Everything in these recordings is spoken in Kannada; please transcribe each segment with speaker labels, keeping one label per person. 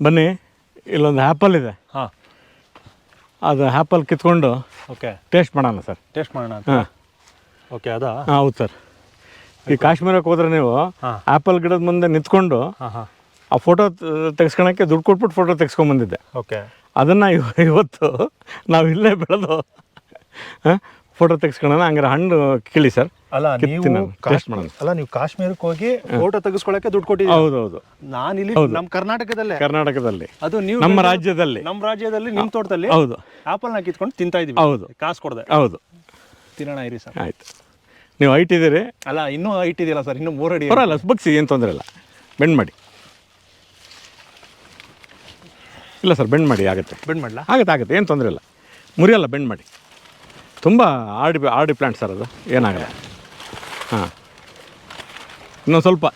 Speaker 1: ಬನ್ನಿ ಇಲ್ಲೊಂದು ಆ್ಯಪಲ್ ಇದೆ.
Speaker 2: ಹಾಂ.
Speaker 1: ಅದು ಆ್ಯಪಲ್ ಕಿತ್ಕೊಂಡು
Speaker 2: ಓಕೆ
Speaker 1: ಟೇಸ್ಟ್ ಮಾಡೋಣ ಸರ್.
Speaker 2: ಟೇಸ್ಟ್ ಮಾಡೋಣ
Speaker 1: ಹಾಂ.
Speaker 2: ಓಕೆ ಅದಾ?
Speaker 1: ಹಾಂ ಹೌದು ಸರ್. ಈ ಕಾಶ್ಮೀರಕ್ಕೆ ಹೋದ್ರೆ ನೀವು. ಆ್ಯಪಲ್ ಗಿಡದ ಮುಂದೆ ನಿಂತ್ಕೊಂಡು
Speaker 2: ಹಾಂ ಹಾಂ.
Speaker 1: ಆ ಫೋಟೋ ತೆಗೆಸ್ಕೊಳಕ್ಕೆ ದುಡ್ಡು ಕೊಟ್ಬಿಟ್ಟು ಫೋಟೋ ತೆಗೆಸ್ಕೊಂಬಂದಿದ್ದೆ
Speaker 2: ಓಕೆ
Speaker 1: ಅದನ್ನು ಇವತ್ತು ನಾವು ಇಲ್ಲೇ ಬೆಳೆದು ಫೋಟೋ ತೆಗೆಸ್ಕೊಳ್ಳೋಣ ಹಂಗಾರೆ ಹಣ್ಣು ಕೇಳಿ ಸರ್.
Speaker 2: ಅಲ್ಲ
Speaker 1: ಕಿತ್ತಿ
Speaker 2: ನೀವು
Speaker 1: ನಾನು
Speaker 2: ಕಾಶ್-
Speaker 1: ಟೇಸ್ಟ್ ಮಾಡೋಣ
Speaker 2: ಅಲ್ಲ ನೀವು ಕಾಶ್ಮೀರಕ್ಕೆ ಹೋಗಿ ಫೋಟೋ ತೆಗೆಸ್ಕೊಳಕ್ಕೆ ದುಡ್ಡು ಕೊಟ್ಟಿದ್ದೀರಿ?
Speaker 1: ಹೌದು ಹೌದು.
Speaker 2: ನಾನು ಇಲ್ಲಿ ನಮ್ಮ ಕರ್ನಾಟಕದಲ್ಲೇ.
Speaker 1: ಕರ್ನಾಟಕದಲ್ಲಿ.
Speaker 2: ಅದು ನೀವು
Speaker 1: ನಮ್ಮ ರಾಜ್ಯದಲ್ಲಿ.
Speaker 2: ನಮ್ಮ ರಾಜ್ಯದಲ್ಲಿ ನಿಮ್ಮ ತೋಟದಲ್ಲಿ
Speaker 1: ಹೌದು.
Speaker 2: ಆಪಲ್ನ ಕಿತ್ಕೊಂಡು ತಿಂತಾ ಇದೀವಿ
Speaker 1: ಹೌದು.
Speaker 2: ಕಾಸು ಕೊಡದೆ.
Speaker 1: ಹೌದು.
Speaker 2: ತಿನ್ನೋಣ ಇರಿ ಸರ್.
Speaker 1: ಆಯ್ತು. ನೀವು ಹೈಟ್ ಇದ್ದೀರಿ?
Speaker 2: ಅಲ್ಲ ಇನ್ನೂ ಹೈಟ್ ಇದೆಯಲ್ಲ ಸರ್ ಇನ್ನೂ ಮೂರು ಅಡಿ
Speaker 1: ಬರಲ್ಲ ಬಗ್ಸಿ ಏನು ತೊಂದರೆ ಇಲ್ಲ. ಬೆಂಡ್ ಮಾಡಿ. ಇಲ್ಲ ಸರ್ ಬೆಂಡ್ ಮಾಡಿ ಆಗುತ್ತೆ.
Speaker 2: ಬೆಂಡ್ ಮಾಡ್ಲಾ?
Speaker 1: ಆಗುತ್ತೆ ಆಗುತ್ತೆ ಏನು ತೊಂದರೆ ಇಲ್ಲ. ಮುರಿಯಲ್ಲ ಬೆಂಡ್ ಮಾಡಿ. ತುಂಬ ಆಡಿ ಆಡಿ ಪ್ಲ್ಯಾಂಟ್ ಸರ್ ಅದು. ಏನಾಗಲ್ಲ. ಹಾಂ. ಇನ್ನೊಂದು ಸ್ವಲ್ಪ.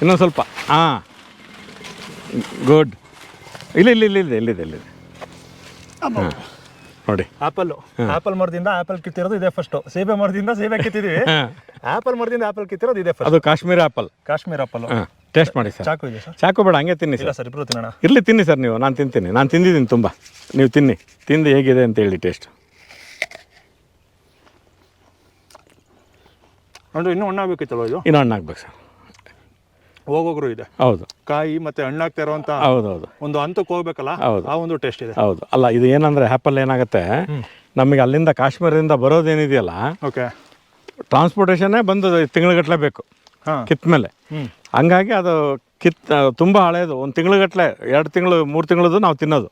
Speaker 1: ಇನ್ನೊಂದು ಸ್ವಲ್ಪ. ಹಾಂ. ಗುಡ್ ಇಲ್ಲ ಇಲ್ಲ ಇಲ್ಲ ಇಲ್ಲಿದೆ ಇಲ್ಲಿದೆ ಇಲ್ಲಿದೆ ಹಾಂ. ನೋಡಿ.
Speaker 2: ಆಪಲ್ ಆಪಲ್ ಮರದಿಂದ ಆಪಲ್ ಕಿತ್ತಿರೋದು ಇದೆ ಫಸ್ಟ್ ಸೇಬೆ ಮರದಿಂದ ಸೇಬೆ ಕಿತ್ತಿದೀವಿ. ಆಪಲ್ ಮರದಿಂದ ಆಪಲ್ ಕಿತ್ತಿರೋದು ಇದೆ ಫಸ್ಟ್
Speaker 1: ಅದು ಕಾಶ್ಮೀರ ಆಪಲ್
Speaker 2: ಕಾಶ್ಮೀರ ಆಪಲ್
Speaker 1: ಹಾಂ. ಟೇಸ್ಟ್ ಮಾಡಿ ಸರ್
Speaker 2: ಚಾಕು ಇದೆ ಸರ್
Speaker 1: ಚಾಕು ಬೇಡ ಹಂಗೆ ತಿನ್ನಿ
Speaker 2: ಇಲ್ಲ
Speaker 1: ಸರ್
Speaker 2: ಸರ್ ಇಬ್ಬರು ತಿನ್ನೋಣ.
Speaker 1: ಇರಲಿ ತಿನ್ನಿ ಸರ್ ನೀವು ನಾನು ತಿಂತೀನಿ. ನಾನು ತಿಂದಿದ್ದೀನಿ ತುಂಬ. ನೀವು ತಿನ್ನಿ. ತಿಂದು ಹೇಗಿದೆ ಅಂತ ಹೇಳಿ ಟೇಸ್ಟ್
Speaker 2: ಅಂದ್ರೆ ಇನ್ನೂ ಹಣ್ಣಾಗಬೇಕಿತ್ತಲ್ವ ಇದು?
Speaker 1: ಇನ್ನೂ ಹಣ್ಣು ಆಗ್ಬೇಕು ಸರ್.
Speaker 2: ಹೋಗೋಗ್ರು ಇದೆ.
Speaker 1: ಹೌದು.
Speaker 2: ಕಾಯಿ ಮತ್ತೆ ಹಣ್ಣಾಗ್ತಾ ಇರುವಂತ
Speaker 1: ಹೌದು ಹೌದು.
Speaker 2: ಒಂದು ಹಂತಕ್ಕೆ ಹೋಗ್ಬೇಕಲ್ಲ?
Speaker 1: ಹೌದು.
Speaker 2: ಆ ಒಂದು ಟೇಸ್ಟ್ ಇದೆ.
Speaker 1: ಹೌದು. ಅಲ್ಲ ಇದು ಏನಂದ್ರೆ ಆ್ಯಪಲ್ ಏನಾಗುತ್ತೆ ನಮಗೆ ಅಲ್ಲಿಂದ ಕಾಶ್ಮೀರದಿಂದ ಬರೋದೇನಿದೆಯಲ್ಲ
Speaker 2: ಓಕೆ.
Speaker 1: ಟ್ರಾನ್ಸ್ಪೋರ್ಟೇಷನ್ನೇ ಬಂದು ತಿಂಗಳಗಟ್ಟಲೆ ಬೇಕು. ಕಿತ್ ಮೇಲೆ. ಹಂಗಾಗಿ ಅದು ಕಿತ್ ತುಂಬ ಹಳೆಯದು ಒಂದು ತಿಂಗಳಗಟ್ಟಲೆ ಎರಡು ತಿಂಗಳು ಮೂರು ತಿಂಗಳದು ನಾವು ತಿನ್ನೋದು.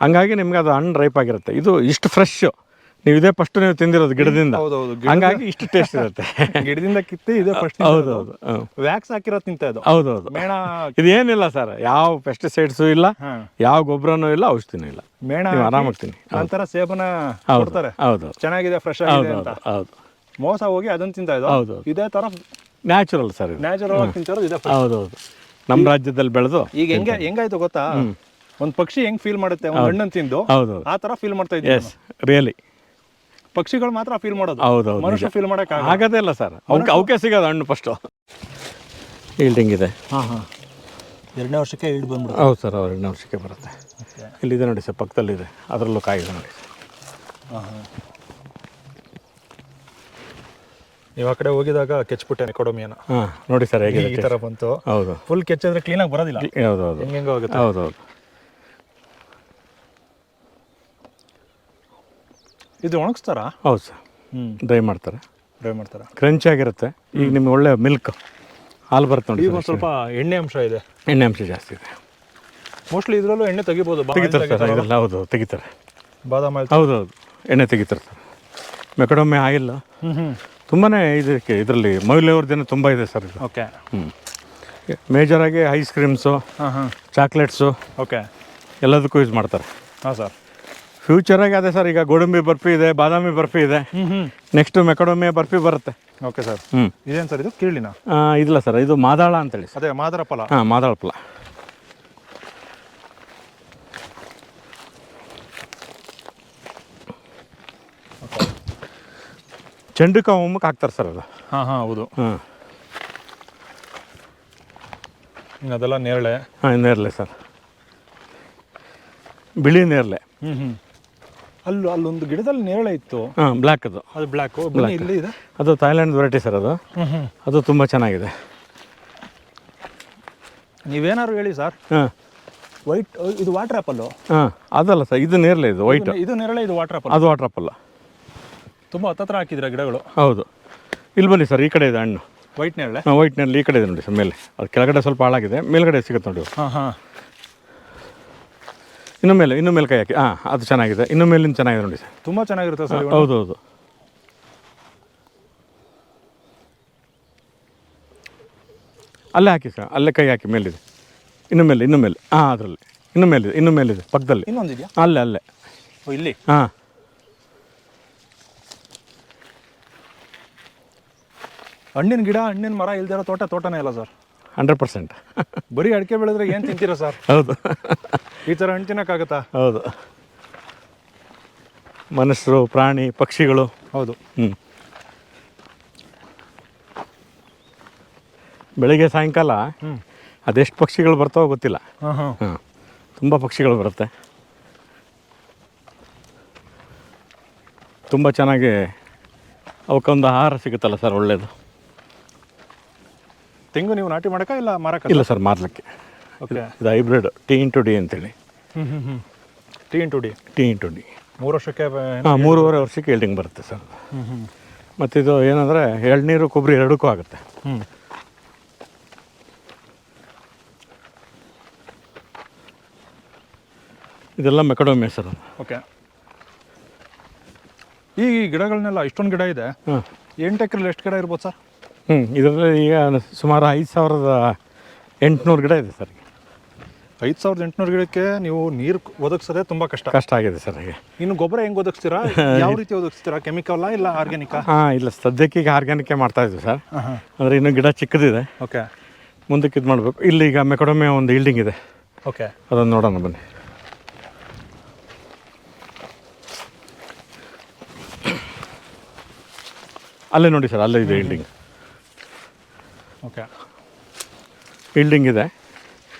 Speaker 1: ಹಂಗಾಗಿ ನಿಮ್ಗೆ ಅದು ಹಣ್ಣು ರೈಪ್ ಆಗಿರುತ್ತೆ. ಇದು ಇಷ್ಟು ಫ್ರೆಶ್ ನೀವು ಇದೇ ಫಸ್ಟ್ ನೀವು ತಿಂದಿರೋದು ಗಿಡದಿಂದ.
Speaker 2: ಹೌದೌದು
Speaker 1: ಹಂಗಾಗಿ ಇಷ್ಟು ಟೇಸ್ಟ್ ಇರುತ್ತೆ.
Speaker 2: ಗಿಡದಿಂದ ಕಿತ್ತು ಇದೇ ಫಸ್ಟ್
Speaker 1: ಹೌದು ಹೌದು
Speaker 2: ವ್ಯಾಕ್ಸ್ ಹಾಕಿರೋದು ತಿಂತ ಇದು.
Speaker 1: ಹೌದು ಹೌದು.
Speaker 2: ಮೇಣ
Speaker 1: ಇದೇನಿಲ್ಲ ಸರ್ ಯಾವ ಪೆಸ್ಟಿಸೈಡ್ಸು ಇಲ್ಲ ಯಾವ ಗೊಬ್ಬರನೂ ಇಲ್ಲ ಔಷಧಿನೂ ಇಲ್ಲ.
Speaker 2: ಮೇಣ
Speaker 1: ನೀವು
Speaker 2: ಹಾಕಿ
Speaker 1: ಆರಾಮಾಗಿ ತಿನ್ನಿ.
Speaker 2: ನಂತರ ಸೇಬನ ಕೊಡ್ತಾರೆ.
Speaker 1: ಹೌದು.
Speaker 2: ಚೆನ್ನಾಗಿದೆ ಫ್ರೆಶ್ ಆಗಿದೆ
Speaker 1: ಹೌದು
Speaker 2: ಅಂತ.
Speaker 1: ಹೌದು
Speaker 2: ಮೋಸ ಹೋಗಿ ಅದನ್ನ ತಿಂತ ಇದು.
Speaker 1: ಹೌದು.
Speaker 2: ಇದೇ ತರ
Speaker 1: ನ್ಯಾಚುರಲ್ ಸರ್
Speaker 2: ನ್ಯಾಚುರಲ್ ಆಗಿ ತಿಂತಿರೋದು ಇದೆ ಹೌದೌದು
Speaker 1: ಹೌದು ಹೌದು. ನಮ್ಮ ರಾಜ್ಯದಲ್ಲಿ ಬೆಳೆದು
Speaker 2: ಈಗ ಹೆಂಗೆ ಹೆಂಗಾಯ್ತು ಗೊತ್ತಾ? ಒಂದು ಪಕ್ಷಿ ಹೆಂಗ್ ಫೀಲ್ ಮಾಡುತ್ತೆ? ಒಂದು ಹಣ್ಣನ್ನು ತಿಂದು ಆ ತರ ಫೀಲ್ ಮಾಡ್ತಾ ಇದ್ದೀವಿ
Speaker 1: ರಿಯಲಿ
Speaker 2: ಪಕ್ಷಿಗಳು ಮಾತ್ರ ಫೀಲ್ ಮಾಡೋದು.
Speaker 1: ಹೌದು ಹೌದು
Speaker 2: ಮನುಷ್ಯ ಫೀಲ್ ಮಾಡಕ್
Speaker 1: ಆಗದೇ ಇಲ್ಲ ಸರ್. ಅವಕ್ಕೆ ಅವಕ್ಕೆ ಸಿಗೋದು ಹಣ್ಣು ಫಸ್ಟು ಈಲ್ಡಿಂಗ್ ಇದೆ.
Speaker 2: ಹಾ ಹಾಂ. ಎರಡನೇ ವರ್ಷಕ್ಕೆ ಈಲ್ಡ್ ಬಂದ್ಬಿಡು
Speaker 1: ಹೌದು ಸರ್ ಅವ್ರು ಎರಡನೇ ವರ್ಷಕ್ಕೆ ಬರುತ್ತೆ. ಇಲ್ಲಿದೆ ನೋಡಿ ಸರ್ ಪಕ್ಕದಲ್ಲಿದೆ. ಅದರಲ್ಲೂ ಕಾಯಿದೆ ನೋಡಿ
Speaker 2: ನೀವು ಆ ಕಡೆ ಹೋಗಿದಾಗ ಕೆಚ್ಬಿಟ್ಟೆ ಕೊಡೋಮಿಯನ
Speaker 1: ಹಾಂ ನೋಡಿ ಸರ್ ಹೇಗೆ
Speaker 2: ಈ ತರ ಬಂತು.
Speaker 1: ಹೌದು.
Speaker 2: ಫುಲ್ ಕೆಚ್ಚಿದ್ರೆ ಕ್ಲೀನಾಗಿ ಬರೋದಿಲ್ಲ.
Speaker 1: ಹೌದು ಹೌದು.
Speaker 2: ಹೆಂಗೆ ಹೋಗುತ್ತೆ
Speaker 1: ಹೌದು ಹೌದು.
Speaker 2: ಇದು ಒಣಗಿಸ್ತಾರಾ?
Speaker 1: ಹೌದು ಸರ್.
Speaker 2: ಹ್ಞೂ
Speaker 1: ಡ್ರೈ ಮಾಡ್ತಾರೆ.
Speaker 2: ಡ್ರೈ ಮಾಡ್ತಾರೆ?
Speaker 1: ಕ್ರಂಚ್ ಆಗಿರುತ್ತೆ. ಈಗ ನಿಮ್ಗೆ ಒಳ್ಳೆ ಮಿಲ್ಕ್ ಹಾಲು ಬರುತ್ತೆ ನೋಡಿ
Speaker 2: ಈಗ ಒಂದು ಸ್ವಲ್ಪ ಎಣ್ಣೆ ಅಂಶ ಇದೆ.
Speaker 1: ಎಣ್ಣೆ ಅಂಶ ಜಾಸ್ತಿ ಇದೆ.
Speaker 2: ಮೋಸ್ಟ್ಲಿ ಇದರಲ್ಲೂ ಎಣ್ಣೆ ತೆಗಿಬೋದು.
Speaker 1: ತೆಗಿತಾರೆ ಸರ್? ಇದೆಲ್ಲ ಹೌದು ತೆಗಿತಾರೆ.
Speaker 2: ಬಾದಾಮಿ
Speaker 1: ಹೌದು ಹೌದು. ಎಣ್ಣೆ ತೆಗಿತಾರೆ ಸರ್ ಮೆಕಡೊಮ್ಮೆ ಆಯಿಲ್
Speaker 2: ಹ್ಞೂ ಹ್ಞೂ
Speaker 1: ತುಂಬಾ ಇದಕ್ಕೆ ಇದರಲ್ಲಿ ಮೌಲ್ಯವರ್ಧನೆ ತುಂಬ ಇದೆ ಸರ್ ಇದು.
Speaker 2: ಓಕೆ
Speaker 1: ಹ್ಞೂ ಮೇಜರಾಗಿ ಐಸ್ ಕ್ರೀಮ್ಸು
Speaker 2: ಹಾಂ ಹಾಂ.
Speaker 1: ಚಾಕ್ಲೇಟ್ಸು
Speaker 2: ಓಕೆ
Speaker 1: ಎಲ್ಲದಕ್ಕೂ ಯೂಸ್ ಮಾಡ್ತಾರೆ.
Speaker 2: ಹಾಂ ಸರ್.
Speaker 1: ಫ್ಯೂಚರಾಗಿ ಅದೇ ಸರ್ ಈಗ ಗೋಡಂಬಿ ಬರ್ಫಿ ಇದೆ ಬಾದಾಮಿ ಬರ್ಫಿ ಇದೆ. ನೆಕ್ಸ್ಟ್ ಮೆಕಡೋಮಿಯ ಬರ್ಫಿ ಬರುತ್ತೆ.
Speaker 2: ಓಕೆ ಸರ್
Speaker 1: ಹ್ಞೂ
Speaker 2: ಇದೇನು ಸರ್ ಇದು ಕೀಳಿನ
Speaker 1: ಇಲ್ಲ ಸರ್ ಇದು ಮಾದಾಳ ಅಂತೇಳಿ ಸರ್
Speaker 2: ಅದೇ ಮಾದರ ಫಲ
Speaker 1: ಹಾಂ ಮಾದಾಳ ಫಲ ಚೆಂಡುಕ ಹೋಮಕ್ಕೆ ಹಾಕ್ತಾರೆ ಸರ್ ಅದು.
Speaker 2: ಹಾಂ ಹಾಂ ಹೌದು.
Speaker 1: ಹಾಂ.
Speaker 2: ಇನ್ನು ಅದೆಲ್ಲ ನೇರಳೆ.
Speaker 1: ಹಾಂ ನೇರಳೆ ಸರ್ ಬಿಳಿ ನೇರಳೆ.
Speaker 2: ಹ್ಞೂ ಹ್ಞೂ ಅಲ್ಲೂ ಅಲ್ಲೊಂದು ಗಿಡದಲ್ಲಿ ನೇರಳೆ ಇತ್ತು.
Speaker 1: ಹಾಂ ಬ್ಲ್ಯಾಕ್ ಅದು.
Speaker 2: ಅದು ಬ್ಲ್ಯಾಕು ಇಲ್ಲಿ ಇದೆ.
Speaker 1: ಅದು ಥೈಲ್ಯಾಂಡ್ ವೆರೈಟಿ ಸರ್ ಅದು. ಅದು ತುಂಬ ಚೆನ್ನಾಗಿದೆ.
Speaker 2: ನೀವೇನಾದ್ರು ಹೇಳಿ ಸರ್?
Speaker 1: ಹಾಂ.
Speaker 2: ವೈಟ್ ಇದು ವಾಟರ್ ಆ್ಯಪಲ್ಲು
Speaker 1: ಹಾಂ ಅದಲ್ಲ ಸರ್ ಇದು ನೇರಳೆ ಇದು ವೈಟ್
Speaker 2: ಇದು ನೇರಳೆ ಇದು ವಾಟರ್ ಆಪಲ್
Speaker 1: ಅದು ವಾಟರ್ ಆಪಲ್ಲ
Speaker 2: ತುಂಬ ಹತ್ತತ್ರ ಹಾಕಿದ್ರೆ ಗಿಡಗಳು?
Speaker 1: ಹೌದು. ಇಲ್ಲಿ ಬನ್ನಿ ಸರ್ ಈ ಕಡೆ ಇದೆ ಹಣ್ಣು.
Speaker 2: ವೈಟ್ ನೇರಳೆ?
Speaker 1: ಹಾಂ ವೈಟ್ ನೇರಳೆ ಈ ಕಡೆ ಇದೆ ನೋಡಿ ಸರ್ ಮೇಲೆ. ಅದು ಕೆಳಗಡೆ ಸ್ವಲ್ಪ ಹಾಳಾಗಿದೆ ಮೇಲ್ಗಡೆ ಸಿಗುತ್ತೆ ನೋಡಿ.
Speaker 2: ಹಾಂ ಹಾಂ.
Speaker 1: ಇನ್ನು ಮೇಲೆ ಇನ್ನು ಮೇಲೆ ಕೈ ಹಾಕಿ. ಹಾಂ ಅದು ಚೆನ್ನಾಗಿದೆ. ಇನ್ನು ಮೇಲಿಂದ ಚೆನ್ನಾಗಿದೆ ನೋಡಿ ಸರ್.
Speaker 2: ತುಂಬ ಚೆನ್ನಾಗಿರುತ್ತೆ ಸರ್
Speaker 1: ಹೌದು ಹೌದು. ಅಲ್ಲೇ ಹಾಕಿ ಸರ್. ಅಲ್ಲೇ ಕೈ ಹಾಕಿ ಮೇಲಿದೆ. ಇನ್ನು ಮೇಲೆ ಇನ್ನು ಮೇಲೆ. ಹಾಂ ಅದರಲ್ಲಿ. ಇನ್ನು ಮೇಲಿದೆ ಇನ್ನು ಮೇಲಿದೆ ಪಕ್ಕದಲ್ಲಿ.
Speaker 2: ಇನ್ನೊಂದಿದೆಯಾ
Speaker 1: ಅಲ್ಲೇ ಅಲ್ಲೇ.
Speaker 2: ಇಲ್ಲಿ?
Speaker 1: ಹಾಂ
Speaker 2: ಹಣ್ಣಿನ ಗಿಡ ಹಣ್ಣಿನ ಮರ ಇಲ್ದಿರೋ ತೋಟ ತೋಟನೇ ಇಲ್ಲ ಸರ್.
Speaker 1: Hundred percent.
Speaker 2: ಬರೀ ಅಡಿಕೆ ಬೆಳೆದ್ರೆ ಏನು ತಿಂತೀರಾ ಸರ್?
Speaker 1: ಹೌದು.
Speaker 2: ಈ ಥರ ಹಣ್ಣು ತಿನ್ನೋಕ್ಕಾಗತ್ತಾ
Speaker 1: ಹೌದು. ಮನುಷ್ಯರು ಪ್ರಾಣಿ ಪಕ್ಷಿಗಳು.
Speaker 2: ಹೌದು.
Speaker 1: ಹ್ಞೂ ಬೆಳಿಗ್ಗೆ ಸಾಯಂಕಾಲ
Speaker 2: ಹ್ಞೂ
Speaker 1: ಅದೆಷ್ಟು ಪಕ್ಷಿಗಳು ಬರ್ತಾವೋ ಗೊತ್ತಿಲ್ಲ.
Speaker 2: ಹಾಂ ಹಾಂ.
Speaker 1: ಹಾಂ. ತುಂಬ ಪಕ್ಷಿಗಳು ಬರುತ್ತೆ. ತುಂಬ ಚೆನ್ನಾಗಿ ಅವಕ್ಕೊಂದು ಆಹಾರ ಸಿಗುತ್ತಲ್ಲ ಸರ್ ಒಳ್ಳೆಯದು
Speaker 2: ತೆಂಗು ನೀವು ನಾಟಿ ಮಾಡಕ ಇಲ್ಲ ಮಾರಕ?
Speaker 1: ಇಲ್ಲ ಸರ್ ಮಾರಲಿಕ್ಕೆ.
Speaker 2: ಓಕೆ
Speaker 1: ಇದು ಹೈಬ್ರಿಡ್ ಟಿ ಇಂಟು ಡಿ ಅಂತೇಳಿ.
Speaker 2: ಹ್ಞೂ ಹ್ಞೂ ಹ್ಞೂ T into D
Speaker 1: T into D
Speaker 2: ಮೂರು ವರ್ಷಕ್ಕೆ
Speaker 1: ಹಾಂ ಮೂರುವರೆ ವರ್ಷಕ್ಕೆ ಎಲ್ಡಿಂಗ್ ಬರುತ್ತೆ ಸರ್. ಮತ್ತು ಇದು ಏನಂದರೆ ಎಳ್ನೀರು ಕೊಬ್ಬರಿ ಎರಡಕ್ಕೂ ಆಗುತ್ತೆ.
Speaker 2: ಹ್ಞೂ
Speaker 1: ಇದೆಲ್ಲ ಮೆಕಡೋಮೆ ಸರ್
Speaker 2: ಓಕೆ ಈ ಗಿಡಗಳನ್ನೆಲ್ಲ ಇಷ್ಟೊಂದು ಗಿಡ ಇದೆ. ಎಂಟು ಎಕರೆಲಿ ಎಷ್ಟು ಗಿಡ ಇರ್ಬೋದು ಸರ್?
Speaker 1: ಹ್ಞೂ ಇದರಲ್ಲಿ ಈಗ ಸುಮಾರು ಐದು ಸಾವಿರದ ಎಂಟುನೂರು ಗಿಡ ಇದೆ ಸರ್
Speaker 2: ಐದು ಸಾವಿರದ ಎಂಟುನೂರು ಗಿಡಕ್ಕೆ ನೀವು ನೀರು ಒದಗಿಸೋದೇ ತುಂಬ ಕಷ್ಟ.
Speaker 1: ಕಷ್ಟ ಆಗಿದೆ ಸರ್ ಈಗ.
Speaker 2: ಇನ್ನು ಗೊಬ್ಬರ ಹೆಂಗೆ ಒದಗಿಸ್ತೀರಾ? ಯಾವ ರೀತಿ ಒದಗಿಸ್ತೀರಾ? ಕೆಮಿಕಲ್ಲ ಇಲ್ಲ ಆರ್ಗ್ಯಾನಿಕಾ
Speaker 1: ಹಾಂ ಇಲ್ಲ ಸದ್ಯಕ್ಕೆ ಈಗ ಆರ್ಗ್ಯಾನಿಕೇ ಮಾಡ್ತಾ ಇದ್ದೀವಿ ಸರ್. ಅಂದರೆ ಇನ್ನು ಗಿಡ ಚಿಕ್ಕದಿದೆ.
Speaker 2: ಓಕೆ.
Speaker 1: ಮುಂದಕ್ಕೆ ಇದು ಮಾಡಬೇಕು. ಇಲ್ಲಿ ಈಗ ಮೆಕಡೊಮೆ ಒಂದು ಇಲ್ಡಿಂಗ್ ಇದೆ.
Speaker 2: ಓಕೆ.
Speaker 1: ಅದನ್ನು ನೋಡೋಣ ಬನ್ನಿ. ಅಲ್ಲೇ ನೋಡಿ ಸರ್ ಅಲ್ಲೇ ಇದೆ ಇಲ್ಡಿಂಗ್
Speaker 2: ಓಕೆ.
Speaker 1: ಬಿಲ್ಡಿಂಗ್ ಇದೆ.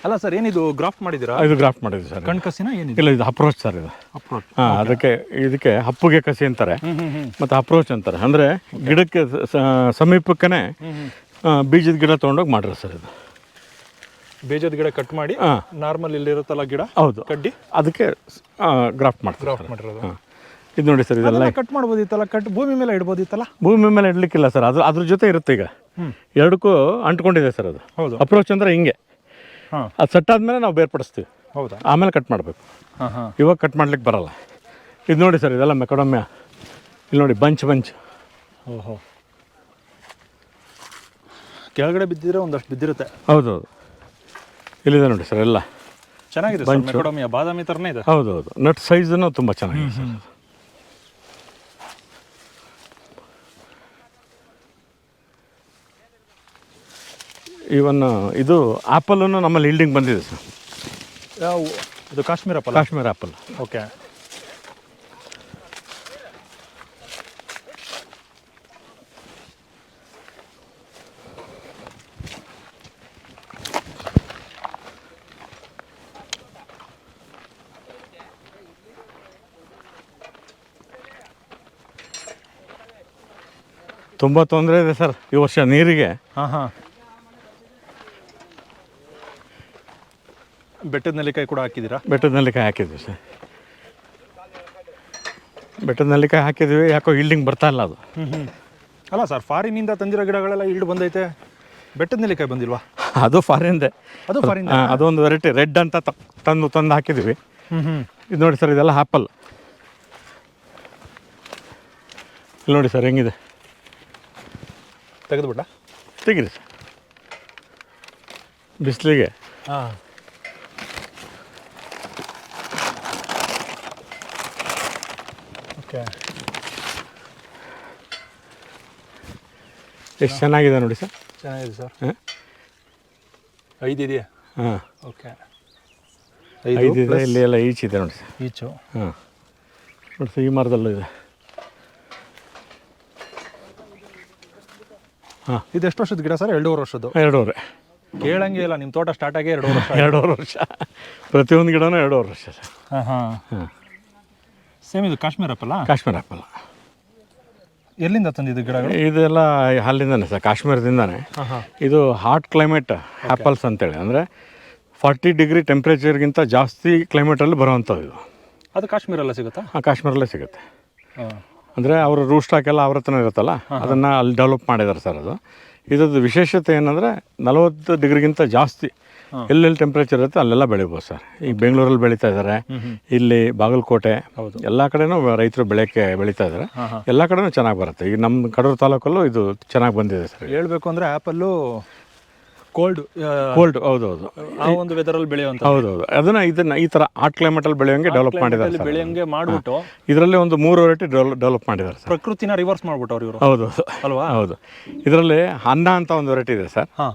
Speaker 2: ಅಲ್ಲ ಸರ್ ಏನಿದು ಗ್ರಾಫ್ಟ್ ಮಾಡಿದ್ದೀರಾ?
Speaker 1: ಇದು ಗ್ರಾಫ್ಟ್ ಮಾಡಿದ್ವಿ ಸರ್.
Speaker 2: ಕಣ್ಕಸಿನ ಏನಿದೆ?
Speaker 1: ಇಲ್ಲ ಇದು ಅಪ್ರೋಚ್ ಸರ್ ಇದು.
Speaker 2: ಅಪ್ರೋಚ್
Speaker 1: ಹಾಂ ಅದಕ್ಕೆ ಇದಕ್ಕೆ ಹಪ್ಪುಗೆ ಕಸಿ ಅಂತಾರೆ. ಮತ್ತು ಅಪ್ರೋಚ್ ಅಂತಾರೆ. ಅಂದರೆ ಗಿಡಕ್ಕೆ ಸಮೀಪಕ್ಕೇ ಬೀಜದ ಗಿಡ ತೊಗೊಂಡೋಗಿ ಮಾಡಿರೋ ಸರ್ ಇದು.
Speaker 2: ಬೀಜದ ಗಿಡ ಕಟ್ ಮಾಡಿ ನಾರ್ಮಲ್ ಇಲ್ಲಿರುತ್ತಲ್ಲ ಗಿಡ
Speaker 1: ಹೌದು.
Speaker 2: ಕಡ್ಡಿ?
Speaker 1: ಅದಕ್ಕೆ ಗ್ರಾಫ್ಟ್ ಮಾಡ್ತಾರೆ
Speaker 2: ಗ್ರಾಫ್ಟ್ ಮಾಡಿರೋದು.
Speaker 1: ಹಾಂ. ಇದು ನೋಡಿ ಸರ್ ಇದೆಲ್ಲ
Speaker 2: ಕಟ್ ಮಾಡ್ಬೋದಿತ್ತಲ್ಲ? ಕಟ್ ಭೂಮಿ ಮೇಲೆ ಇಡ್ಬೋದಿತ್ತಲ್ಲ?
Speaker 1: ಭೂಮಿ ಮೇಲೆ ಇಡ್ಲಿಕ್ಕಿಲ್ಲ ಸರ್ ಅದು ಅದ್ರ ಜೊತೆ ಇರುತ್ತೆ ಈಗ. ಎರಡಕ್ಕೂ ಅಂಟ್ಕೊಂಡಿದೆ ಸರ್ ಅದು.
Speaker 2: ಹೌದು.
Speaker 1: ಅಪ್ರೋಚ್ ಅಂದ್ರೆ ಹಿಂಗೆ.
Speaker 2: ಅದು
Speaker 1: ಅದು ಸಟ್ಟಾದ್ಮೇಲೆ ನಾವು ಬೇರ್ಪಡಿಸ್ತೀವಿ.
Speaker 2: ಹೌದಾ?
Speaker 1: ಆಮೇಲೆ ಕಟ್ ಮಾಡಬೇಕು. ಇವಾಗ ಕಟ್ ಮಾಡ್ಲಿಕ್ಕೆ ಬರಲ್ಲ. ಇದು ನೋಡಿ ಸರ್ ಇದೆಲ್ಲ ಮೆಕಡೊಮ್ಮೆ ಇಲ್ಲಿ ನೋಡಿ ಬಂಚ್ ಬಂಚ್
Speaker 2: ಓಹೋ. ಕೆಳಗಡೆ ಬಿದ್ದಿದ್ರೆ ಒಂದಷ್ಟು ಬಿದ್ದಿರುತ್ತೆ.
Speaker 1: ಹೌದು ಹೌದು. ಇಲ್ಲಿದೆ ನೋಡಿ ಸರ್ ಎಲ್ಲ.
Speaker 2: ಚೆನ್ನಾಗಿದೆ ಬಾದಾಮಿ ಥರನೇ ಇದೆ.
Speaker 1: ಹೌದು ಹೌದು. ನಟ್ ಸೈಜನ್ನು ತುಂಬ ಚೆನ್ನಾಗಿದೆ ಸರ್ ಇವನ್ ಇದು ಆ್ಯಪಲ್ಲೂ ನಮ್ಮಲ್ಲಿ ಇಲ್ಡಿಂಗ್ ಬಂದಿದೆ ಸರ್.
Speaker 2: ಯಾವ ಇದು Kashmir apple
Speaker 1: Kashmir apple
Speaker 2: okay.
Speaker 1: ತುಂಬ ತೊಂದರೆ ಇದೆ ಸರ್. ಈ ವರ್ಷ ನೀರಿಗೆ
Speaker 2: ಹಾಂ ಹಾಂ. ಬೆಟ್ಟದ ನೆಲ್ಲಿಕಾಯಿ ಕೂಡ ಹಾಕಿದ್ದೀರಾ?
Speaker 1: ಬೆಟ್ಟದ ನೆಲ್ಲಿಕಾಯಿ ಹಾಕಿದ್ವಿ ಸರ್. ಬೆಟ್ಟದ ನೆಲ್ಲಿಕಾಯಿ ಹಾಕಿದ್ವಿ ಯಾಕೋ ಇಲ್ಡಿಂಗ್ ಬರ್ತಾ ಇಲ್ಲ ಅದು.
Speaker 2: ಹ್ಞೂ ಹ್ಞೂ ಅಲ್ಲ ಸರ್ ಫಾರಿನಿಂದ ತಂದಿರೋ ಗಿಡಗಳೆಲ್ಲ ಇಲ್ಡ್ ಬಂದೈತೆ. ಬೆಟ್ಟದ ನೆಲ್ಲಿಕಾಯಿ ಬಂದಿಲ್ವಾ?
Speaker 1: ಅದು ಫಾರಿನ್ದೆ
Speaker 2: ಅದು ಫಾರಿನ್
Speaker 1: ಅದೊಂದು ವೆರೈಟಿ ರೆಡ್ ಅಂತ ತ- ತಂದು ತಂದು ಹಾಕಿದ್ವಿ.
Speaker 2: ಹ್ಞೂ ಹ್ಞೂ
Speaker 1: ಇದು ನೋಡಿ ಸರ್ ಇದೆಲ್ಲ ಆ್ಯಪಲ್ ಇಲ್ಲಿ ನೋಡಿ ಸರ್ ಹೆಂಗಿದೆ?
Speaker 2: ತೆಗೆದುಬಿಟ್ಟ?
Speaker 1: ತೆಗೀರಿ ಸರ್. ಬಿಸಿಲಿಗೆ
Speaker 2: ಹಾಂ. ಓಕೆ.
Speaker 1: ಎಷ್ಟು ಚೆನ್ನಾಗಿದೆ ನೋಡಿ ಸರ್.
Speaker 2: ಚೆನ್ನಾಗಿದೆ ಸರ್.
Speaker 1: ಹಾಂ.
Speaker 2: ಐದು ಇದೆಯಾ?
Speaker 1: ಹಾಂ.
Speaker 2: ಓಕೆ.
Speaker 1: ಐದು ಇದೆ ಇಲ್ಲಿ ಎಲ್ಲ ಈಚಿದೆ ನೋಡಿ ಸರ್.
Speaker 2: ಈಚು.
Speaker 1: ಹಾಂ. ನೋಡಿ ಸರ್ ಈ ಮರದಲ್ಲೂ ಇದೆ. ಹಾಂ.
Speaker 2: ಇದು ಎಷ್ಟು ವರ್ಷದ ಗಿಡ ಸರ್? ಎರಡೂವರೆ ವರ್ಷದ್ದು.
Speaker 1: ಎರಡೂವರೆ.
Speaker 2: ಕೇಳಂಗೆ ಇಲ್ಲ ನಿಮ್ಮ ತೋಟ ಸ್ಟಾರ್ಟ್ ಆಗಿ ಎರಡೂವರೆ ವರ್ಷ.
Speaker 1: ಎರಡೂವರೆ ವರ್ಷ. ಪ್ರತಿಯೊಂದು ಗಿಡನೂ ಎರಡೂವರೆ ವರ್ಷ ಸರ್.
Speaker 2: ಹಾಂ ಹಾಂ.
Speaker 1: ಹಾಂ.
Speaker 2: ಸೇಮ್ ಇದು ಕಾಶ್ಮೀರ ಆಪಲ್
Speaker 1: ಕಾಶ್ಮೀರ ಆ್ಯಪಲ್
Speaker 2: ಎಲ್ಲಿಂದ ತಂದಿದ್ದು ಗಿಡಗಳು?
Speaker 1: ಇದೆಲ್ಲ ಅಲ್ಲಿಂದಾನೆ ಸರ್ ಕಾಶ್ಮೀರದಿಂದಾನೆ. ಇದು ಹಾಟ್ ಕ್ಲೈಮೇಟ್ ಆ್ಯಪಲ್ಸ್ ಅಂತೇಳಿ. ಅಂದರೆ ಫಾರ್ಟಿ ಡಿಗ್ರಿ ಟೆಂಪ್ರೇಚರ್ಗಿಂತ ಜಾಸ್ತಿ ಕ್ಲೈಮೇಟಲ್ಲಿ ಬರುವಂಥದ್ದು ಇದು.
Speaker 2: ಅದು ಕಾಶ್ಮೀರಲ್ಲ ಸಿಗುತ್ತಾ?
Speaker 1: ಹಾಂ ಕಾಶ್ಮೀರಲ್ಲೇ ಸಿಗುತ್ತೆ. ಅಂದರೆ ಅವರು ರೂಟ್ ಸ್ಟಾಕ್ ಎಲ್ಲ ಅವ್ರ ಹತ್ರ ಇರುತ್ತಲ್ಲ ಅದನ್ನು ಅಲ್ಲಿ ಡೆವಲಪ್ ಮಾಡಿದ್ದಾರೆ ಸರ್ ಅದು. ಇದ್ರದ್ದು ವಿಶೇಷತೆ ಏನಂದರೆ ನಲವತ್ತು ಡಿಗ್ರಿಗಿಂತ ಜಾಸ್ತಿ ಎಲ್ಲೆಲ್ಲಿ ಟೆಂಪ್ರೇಚರ್ ಇರುತ್ತೆ ಅಲ್ಲೆಲ್ಲ ಬೆಳಿಬೋದು ಸರ್. ಈಗ ಬೆಂಗಳೂರಲ್ಲಿ ಬೆಳೀತಾ ಇದ್ದಾರೆ ಇಲ್ಲಿ ಬಾಗಲಕೋಟೆ
Speaker 2: ಹೌದು.
Speaker 1: ಎಲ್ಲ ಕಡೆನೂ ರೈತರು ಬೆಳೆಯೋಕ್ಕೆ ಬೆಳೀತಾ ಇದ್ದಾರೆ. ಎಲ್ಲ ಕಡೆನೂ ಚೆನ್ನಾಗಿ ಬರುತ್ತೆ. ಈಗ ನಮ್ಮ ಕಡೂರು ತಾಲೂಕಲ್ಲೂ ಇದು ಚೆನ್ನಾಗಿ ಬಂದಿದೆ ಸರ್.
Speaker 2: ಹೇಳಬೇಕು ಅಂದರೆ ಆ್ಯಪಲ್ಲು ಕೋಲ್ಡ್
Speaker 1: ಕೋಲ್ಡ್ ಹೌದು ಹೌದು
Speaker 2: ಆ ಒಂದು ವೆದರಲ್ಲಿ ಬೆಳೆಯುವಂಥ
Speaker 1: ಹೌದು ಹೌದು ಅದನ್ನ ಇದನ್ನ ಈ ಥರ ಹಾಟ್ ಕ್ಲೈಮೇಟಲ್ಲಿ ಬೆಳೆಯೋಂಗೆ ಡೆವಲಪ್ ಮಾಡಿದ್ದಾರೆ
Speaker 2: ಬೆಳೆಯೋಂಗೆ ಮಾಡಿಬಿಟ್ಟು
Speaker 1: ಇದರಲ್ಲಿ ಒಂದು ಮೂರು ವೆರೈಟಿ ಡೆವಲಪ್ ಮಾಡಿದ್ದಾರೆ ಸರ್.
Speaker 2: ಪ್ರಕೃತಿನ ರಿವರ್ಸ್ ಮಾಡ್ಬಿಟ್ಟು ಇವರು.
Speaker 1: ಹೌದು ಹೌದು
Speaker 2: ಅಲ್ವಾ?
Speaker 1: ಹೌದು. ಇದರಲ್ಲಿ ಅನ್ನ ಅಂತ ಒಂದು ವೆರೈಟಿ ಇದೆ ಸರ್.
Speaker 2: ಹಾಂ.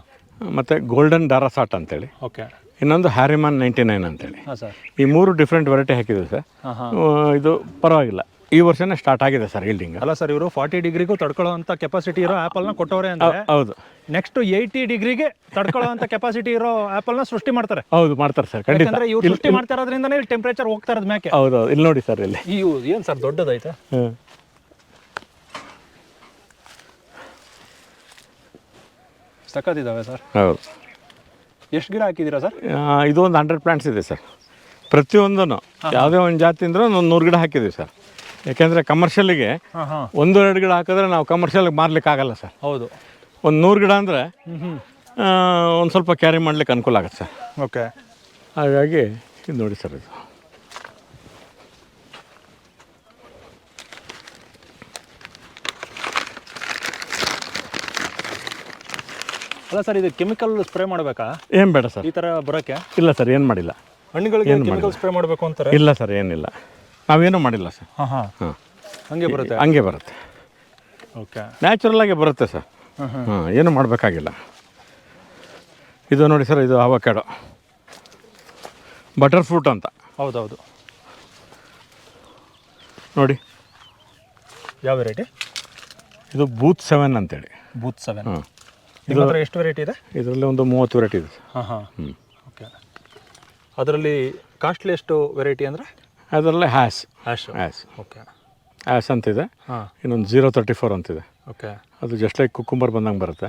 Speaker 1: ಮತ್ತು ಗೋಲ್ಡನ್ ಡಾರಾಸಾಟ್ ಅಂತೇಳಿ.
Speaker 2: ಓಕೆ
Speaker 1: ಇನ್ನೊಂದು ಹ್ಯಾರಿಮಾನ್ ನೈಂಟಿ ನೈನ್ ಅಂತೇಳಿ.
Speaker 2: ಹಾಂ ಸರ್
Speaker 1: ಈ ಮೂರು ಡಿಫ್ರೆಂಟ್ ವೆರೈಟಿ ಹಾಕಿದ್ದೀವಿ ಸರ್
Speaker 2: ಹಾಂ ಹಾಂ.
Speaker 1: ಇದು ಪರವಾಗಿಲ್ಲ. ಈ ವರ್ಷನೇ ಸ್ಟಾರ್ಟ್ ಆಗಿದೆ ಸರ್ ಇಲ್ಡಿಂಗ್
Speaker 2: ಅಲ್ಲ ಸರ್ ಇವರು ಫಾರ್ಟಿ ಡಿಗ್ರಿಗೂ ತಡ್ಕೊಳ್ಳೋ ಅಂತ ಕೆಪಾಸಿಟಿ ಇರೋ ಆ್ಯಪಲ್ನ ಕೊಟ್ಟವ್ರೆ ಅಂತ
Speaker 1: ಹೌದು.
Speaker 2: ನೆಕ್ಸ್ಟ್ ಏಯ್ಟಿ ಡಿಗ್ರಿಗೆ ತಡ್ಕೊಳ್ಳೋ ಅಂತ ಕೆಪಾಸಿಟಿ ಇರೋ ಆ್ಯಪಲ್ನ ಸೃಷ್ಟಿ ಮಾಡ್ತಾರೆ.
Speaker 1: ಹೌದು ಮಾಡ್ತಾರೆ ಸರ್ ಖಂಡಿತ.
Speaker 2: ಯಾಕಂದ್ರೆ ಇವ್ರು ಸೃಷ್ಟಿ ಮಾಡ್ತಾ ಇರೋದ್ರಿಂದನೇ ಇಲ್ಲಿ ಟೆಂಪರೇಚರ್ ಹೋಗ್ತಾ ಇರೋದು ಮ್ಯಾಕೆ
Speaker 1: ಹೌದು ಹೌದು. ಇಲ್ಲಿ ನೋಡಿ ಸರ್ ಇಲ್ಲಿ.
Speaker 2: ಈ ಏನು ಸರ್ ದೊಡ್ಡದೈತೆ
Speaker 1: ಹ್ಞೂ
Speaker 2: ಸಕ್ಕತ್ತಿದ್ದಾವೆ ಸರ್.
Speaker 1: ಹೌದು.
Speaker 2: ಎಷ್ಟು ಗಿಡ ಹಾಕಿದ್ದೀರಾ ಸರ್?
Speaker 1: ಆ, ಇದು ಒಂದು ಹಂಡ್ರೆಡ್ ಪ್ಲಾಂಟ್ಸ್ ಇದೆ ಸರ್. ಪ್ರತಿಯೊಂದೂ ಯಾವುದೇ ಒಂದು ಜಾತಿ ಅಂದ್ರೆ ಒಂದು ನೂರು ಗಿಡ ಹಾಕಿದ್ದೀವಿ ಸರ್. ಯಾಕೆಂದರೆ ಕಮರ್ಷಿಯಲಿಗೆ ಒಂದು ಎರಡು ಗಿಡ ಹಾಕಿದ್ರೆ ನಾವು ಕಮರ್ಷಿಯಲ್ಗೆ ಮಾರ್ಲಿಕ್ಕೆ ಆಗಲ್ಲ ಸರ್.
Speaker 2: ಹೌದು.
Speaker 1: ಒಂದು ನೂರು ಗಿಡ ಅಂದರೆ ಒಂದು ಸ್ವಲ್ಪ ಕ್ಯಾರಿ ಮಾಡ್ಲಿಕ್ಕೆ ಅನುಕೂಲ ಆಗುತ್ತೆ ಸರ್.
Speaker 2: ಓಕೆ
Speaker 1: ಹಾಗಾಗಿ ಇದು ನೋಡಿ ಸರ್ ಇದು.
Speaker 2: ಅಲ್ಲ ಸರ್ ಇದು ಕೆಮಿಕಲ್ ಸ್ಪ್ರೇ ಮಾಡಬೇಕಾ?
Speaker 1: ಏನು ಬೇಡ ಸರ್.
Speaker 2: ಈ ಥರ ಬರೋಕ್ಕೆ
Speaker 1: ಇಲ್ಲ ಸರ್ ಏನು ಮಾಡಿಲ್ಲ.
Speaker 2: ಹಣ್ಣುಗಳಿಗೆ ಕೆಮಿಕಲ್ ಸ್ಪ್ರೇ ಮಾಡಬೇಕು ಅಂತಾರೆ?
Speaker 1: ಇಲ್ಲ ಸರ್ ಏನಿಲ್ಲ. ನಾವೇನು ಮಾಡಿಲ್ಲ ಸರ್.
Speaker 2: ಹಾಂ ಹಾಂ.
Speaker 1: ಹಾಂ.
Speaker 2: ಹಂಗೆ ಬರುತ್ತೆ?
Speaker 1: ಹಂಗೆ ಬರುತ್ತೆ.
Speaker 2: ಓಕೆ.
Speaker 1: ಆಗಿ ಬರುತ್ತೆ ಸರ್.
Speaker 2: ಹಾಂ ಹಾಂ.
Speaker 1: ಹಾಂ ಏನು ಮಾಡಬೇಕಾಗಿಲ್ಲ. ಇದು ನೋಡಿ ಸರ್ ಇದು ಅವಕ್ಯಾಡೋ. ಬಟರ್ ಫ್ರೂಟ್ ಅಂತ.
Speaker 2: ಹೌದೌದು.
Speaker 1: ನೋಡಿ.
Speaker 2: ಯಾವ ವೆರೈಟಿ?
Speaker 1: ಇದು ಬೂತ್ ಸೆವೆನ್ ಅಂತೇಳಿ.
Speaker 2: ಬೂತ್ ಸೆವೆನ್
Speaker 1: ಹಾಂ.
Speaker 2: ಹತ್ರ ಎಷ್ಟು ವೆರೈಟಿ ಇದೆ?
Speaker 1: ಇದರಲ್ಲಿ ಒಂದು ಮೂವತ್ತು ವೆರೈಟಿ ಇದೆ.
Speaker 2: ಹಾಂ ಹಾಂ. ಓಕೆ ಅದರಲ್ಲಿ ಕಾಸ್ಟ್ಲಿ ಎಷ್ಟು ವೆರೈಟಿ ಅಂದರೆ?
Speaker 1: ಅದರಲ್ಲೇ Hass
Speaker 2: Hass
Speaker 1: Hass
Speaker 2: okay
Speaker 1: Hass ಅಂತಿದೆ. ಇನ್ನೊಂದು ಜೀರೋ ತರ್ಟಿ ಫೋರ್ ಅಂತಿದೆ.
Speaker 2: ಓಕೆ
Speaker 1: ಅದು ಜಸ್ಟ್ ಲೈಕ್ ಕುಕ್ಕುಂಬರ್ ಬಂದಂಗೆ ಬರುತ್ತೆ.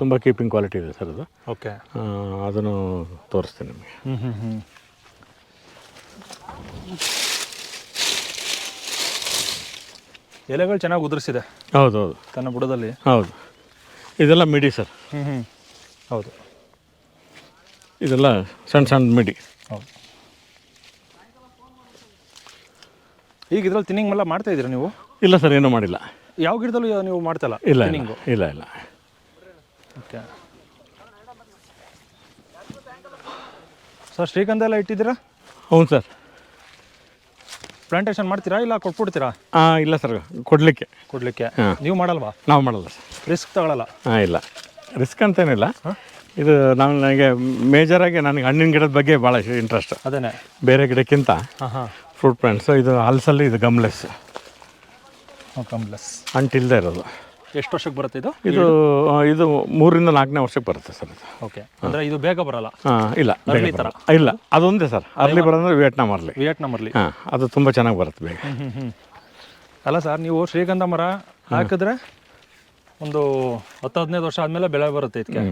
Speaker 1: ತುಂಬ ಕೀಪಿಂಗ್ ಕ್ವಾಲಿಟಿ ಇದೆ ಸರ್ ಅದು.
Speaker 2: ಓಕೆ
Speaker 1: ಅದನ್ನು ತೋರಿಸ್ತೀನಿ ನಿಮಗೆ.
Speaker 2: ಹ್ಞೂ ಹ್ಞೂ ಹ್ಞೂ ಎಲೆಗಳು ಚೆನ್ನಾಗಿ ಉದುರಿಸಿದೆ
Speaker 1: ಹೌದು ಹೌದು.
Speaker 2: ತನ್ನ ಬುಡದಲ್ಲಿ.
Speaker 1: ಹೌದು. ಇದೆಲ್ಲ ಮಿಡಿ ಸರ್.
Speaker 2: ಹ್ಞೂ ಹ್ಞೂ ಹೌದು.
Speaker 1: ಇದೆಲ್ಲ ಸಣ್ಣ ಸಣ್ಣ ಮಿಡಿ.
Speaker 2: ಹೌದು. ಈಗ ಇದ್ರಲ್ಲಿ ತಿನ್ನಿಂಗ್ ಎಲ್ಲ ಮಾಡ್ತಾ ಇದ್ದೀರಾ ನೀವು?
Speaker 1: ಇಲ್ಲ ಸರ್ ಏನೂ ಮಾಡಿಲ್ಲ.
Speaker 2: ಯಾವ ಗಿಡದಲ್ಲೂ ನೀವು ಮಾಡ್ತಲ್ಲ
Speaker 1: ಇಲ್ಲ? ಇಲ್ಲ ಇಲ್ಲ. ಇಲ್ಲ
Speaker 2: ಓಕೆ. ಸರ್ ಶ್ರೀಗಂಧ ಎಲ್ಲ ಇಟ್ಟಿದ್ದೀರಾ?
Speaker 1: ಹೌದು ಸರ್.
Speaker 2: ಪ್ಲಾಂಟೇಶನ್ ಮಾಡ್ತೀರಾ ಇಲ್ಲ ಕೊಟ್ಬಿಡ್ತೀರಾ?
Speaker 1: ಹಾಂ ಇಲ್ಲ ಸರ್ ಕೊಡಲಿಕ್ಕೆ.
Speaker 2: ಕೊಡಲಿಕ್ಕೆ. ನೀವು ಮಾಡಲ್ವಾ?
Speaker 1: ನಾವು ಮಾಡಲ್ಲ ಸರ್.
Speaker 2: ರಿಸ್ಕ್ ತಗೊಳ್ಳಲ್ಲ
Speaker 1: ಹಾಂ ಇಲ್ಲ. ರಿಸ್ಕ್ ಅಂತೇನಿಲ್ಲ. ಇದು ನಾನು ನನಗೆ ಮೇಜರಾಗಿ ನನಗೆ ಹಣ್ಣಿನ ಗಿಡದ ಬಗ್ಗೆ ಭಾಳ ಇಂಟ್ರೆಸ್ಟ್
Speaker 2: ಅದೇನೆ
Speaker 1: ಬೇರೆ ಗಿಡಕ್ಕಿಂತ
Speaker 2: ಹಾಂ ಹಾಂ.
Speaker 1: ಫ್ರೂಟ್ ಪ್ಲಾಂಟ್ಸು ಇದು ಹಲ್ಸಲ್ಲಿ ಇದು ಗಮ್ಲೆಸ್
Speaker 2: ಗಮ್ಲೆಸ್
Speaker 1: ಅಂಟಿಲ್ದೇ ಇರೋದು.
Speaker 2: ಎಷ್ಟು ವರ್ಷಕ್ಕೆ ಬರುತ್ತೆ ಇದು?
Speaker 1: ಇದು ಇದು ಮೂರರಿಂದ ನಾಲ್ಕನೇ ವರ್ಷಕ್ಕೆ ಬರುತ್ತೆ ಸರ್ ಇದು.
Speaker 2: ಓಕೆ ಅಂದರೆ ಇದು ಬೇಗ ಬರಲ್ಲ?
Speaker 1: ಹಾಂ ಇಲ್ಲ ಬೇಗ
Speaker 2: ಅರ್ಲಿ ಥರ?
Speaker 1: ಬರಲ್ಲ. ಇಲ್ಲ ಅದೊಂದೇ ಸರ್. ಅರ್ಲಿ ಬರೋದಂದ್ರೆ ವಿಯೆಟ್ನಾಮ್ ಅರ್ಲಿ.
Speaker 2: ವಿಯೆಟ್ನಾಮಲ್ಲಿ
Speaker 1: ಹಾಂ ಅದು ತುಂಬ ಚೆನ್ನಾಗಿ ಬರುತ್ತೆ ಬೇಗ.
Speaker 2: ಅಲ್ಲ ಸರ್ ನೀವು ಶ್ರೀಗಂಧ ಮರ ಹಾಕಿದ್ರೆ ಒಂದು ಹತ್ತು ಹದಿನೈದು ವರ್ಷ ಆದಮೇಲೆ ಬೆಳೆ ಬರುತ್ತೆ ಇದಕ್ಕೆ.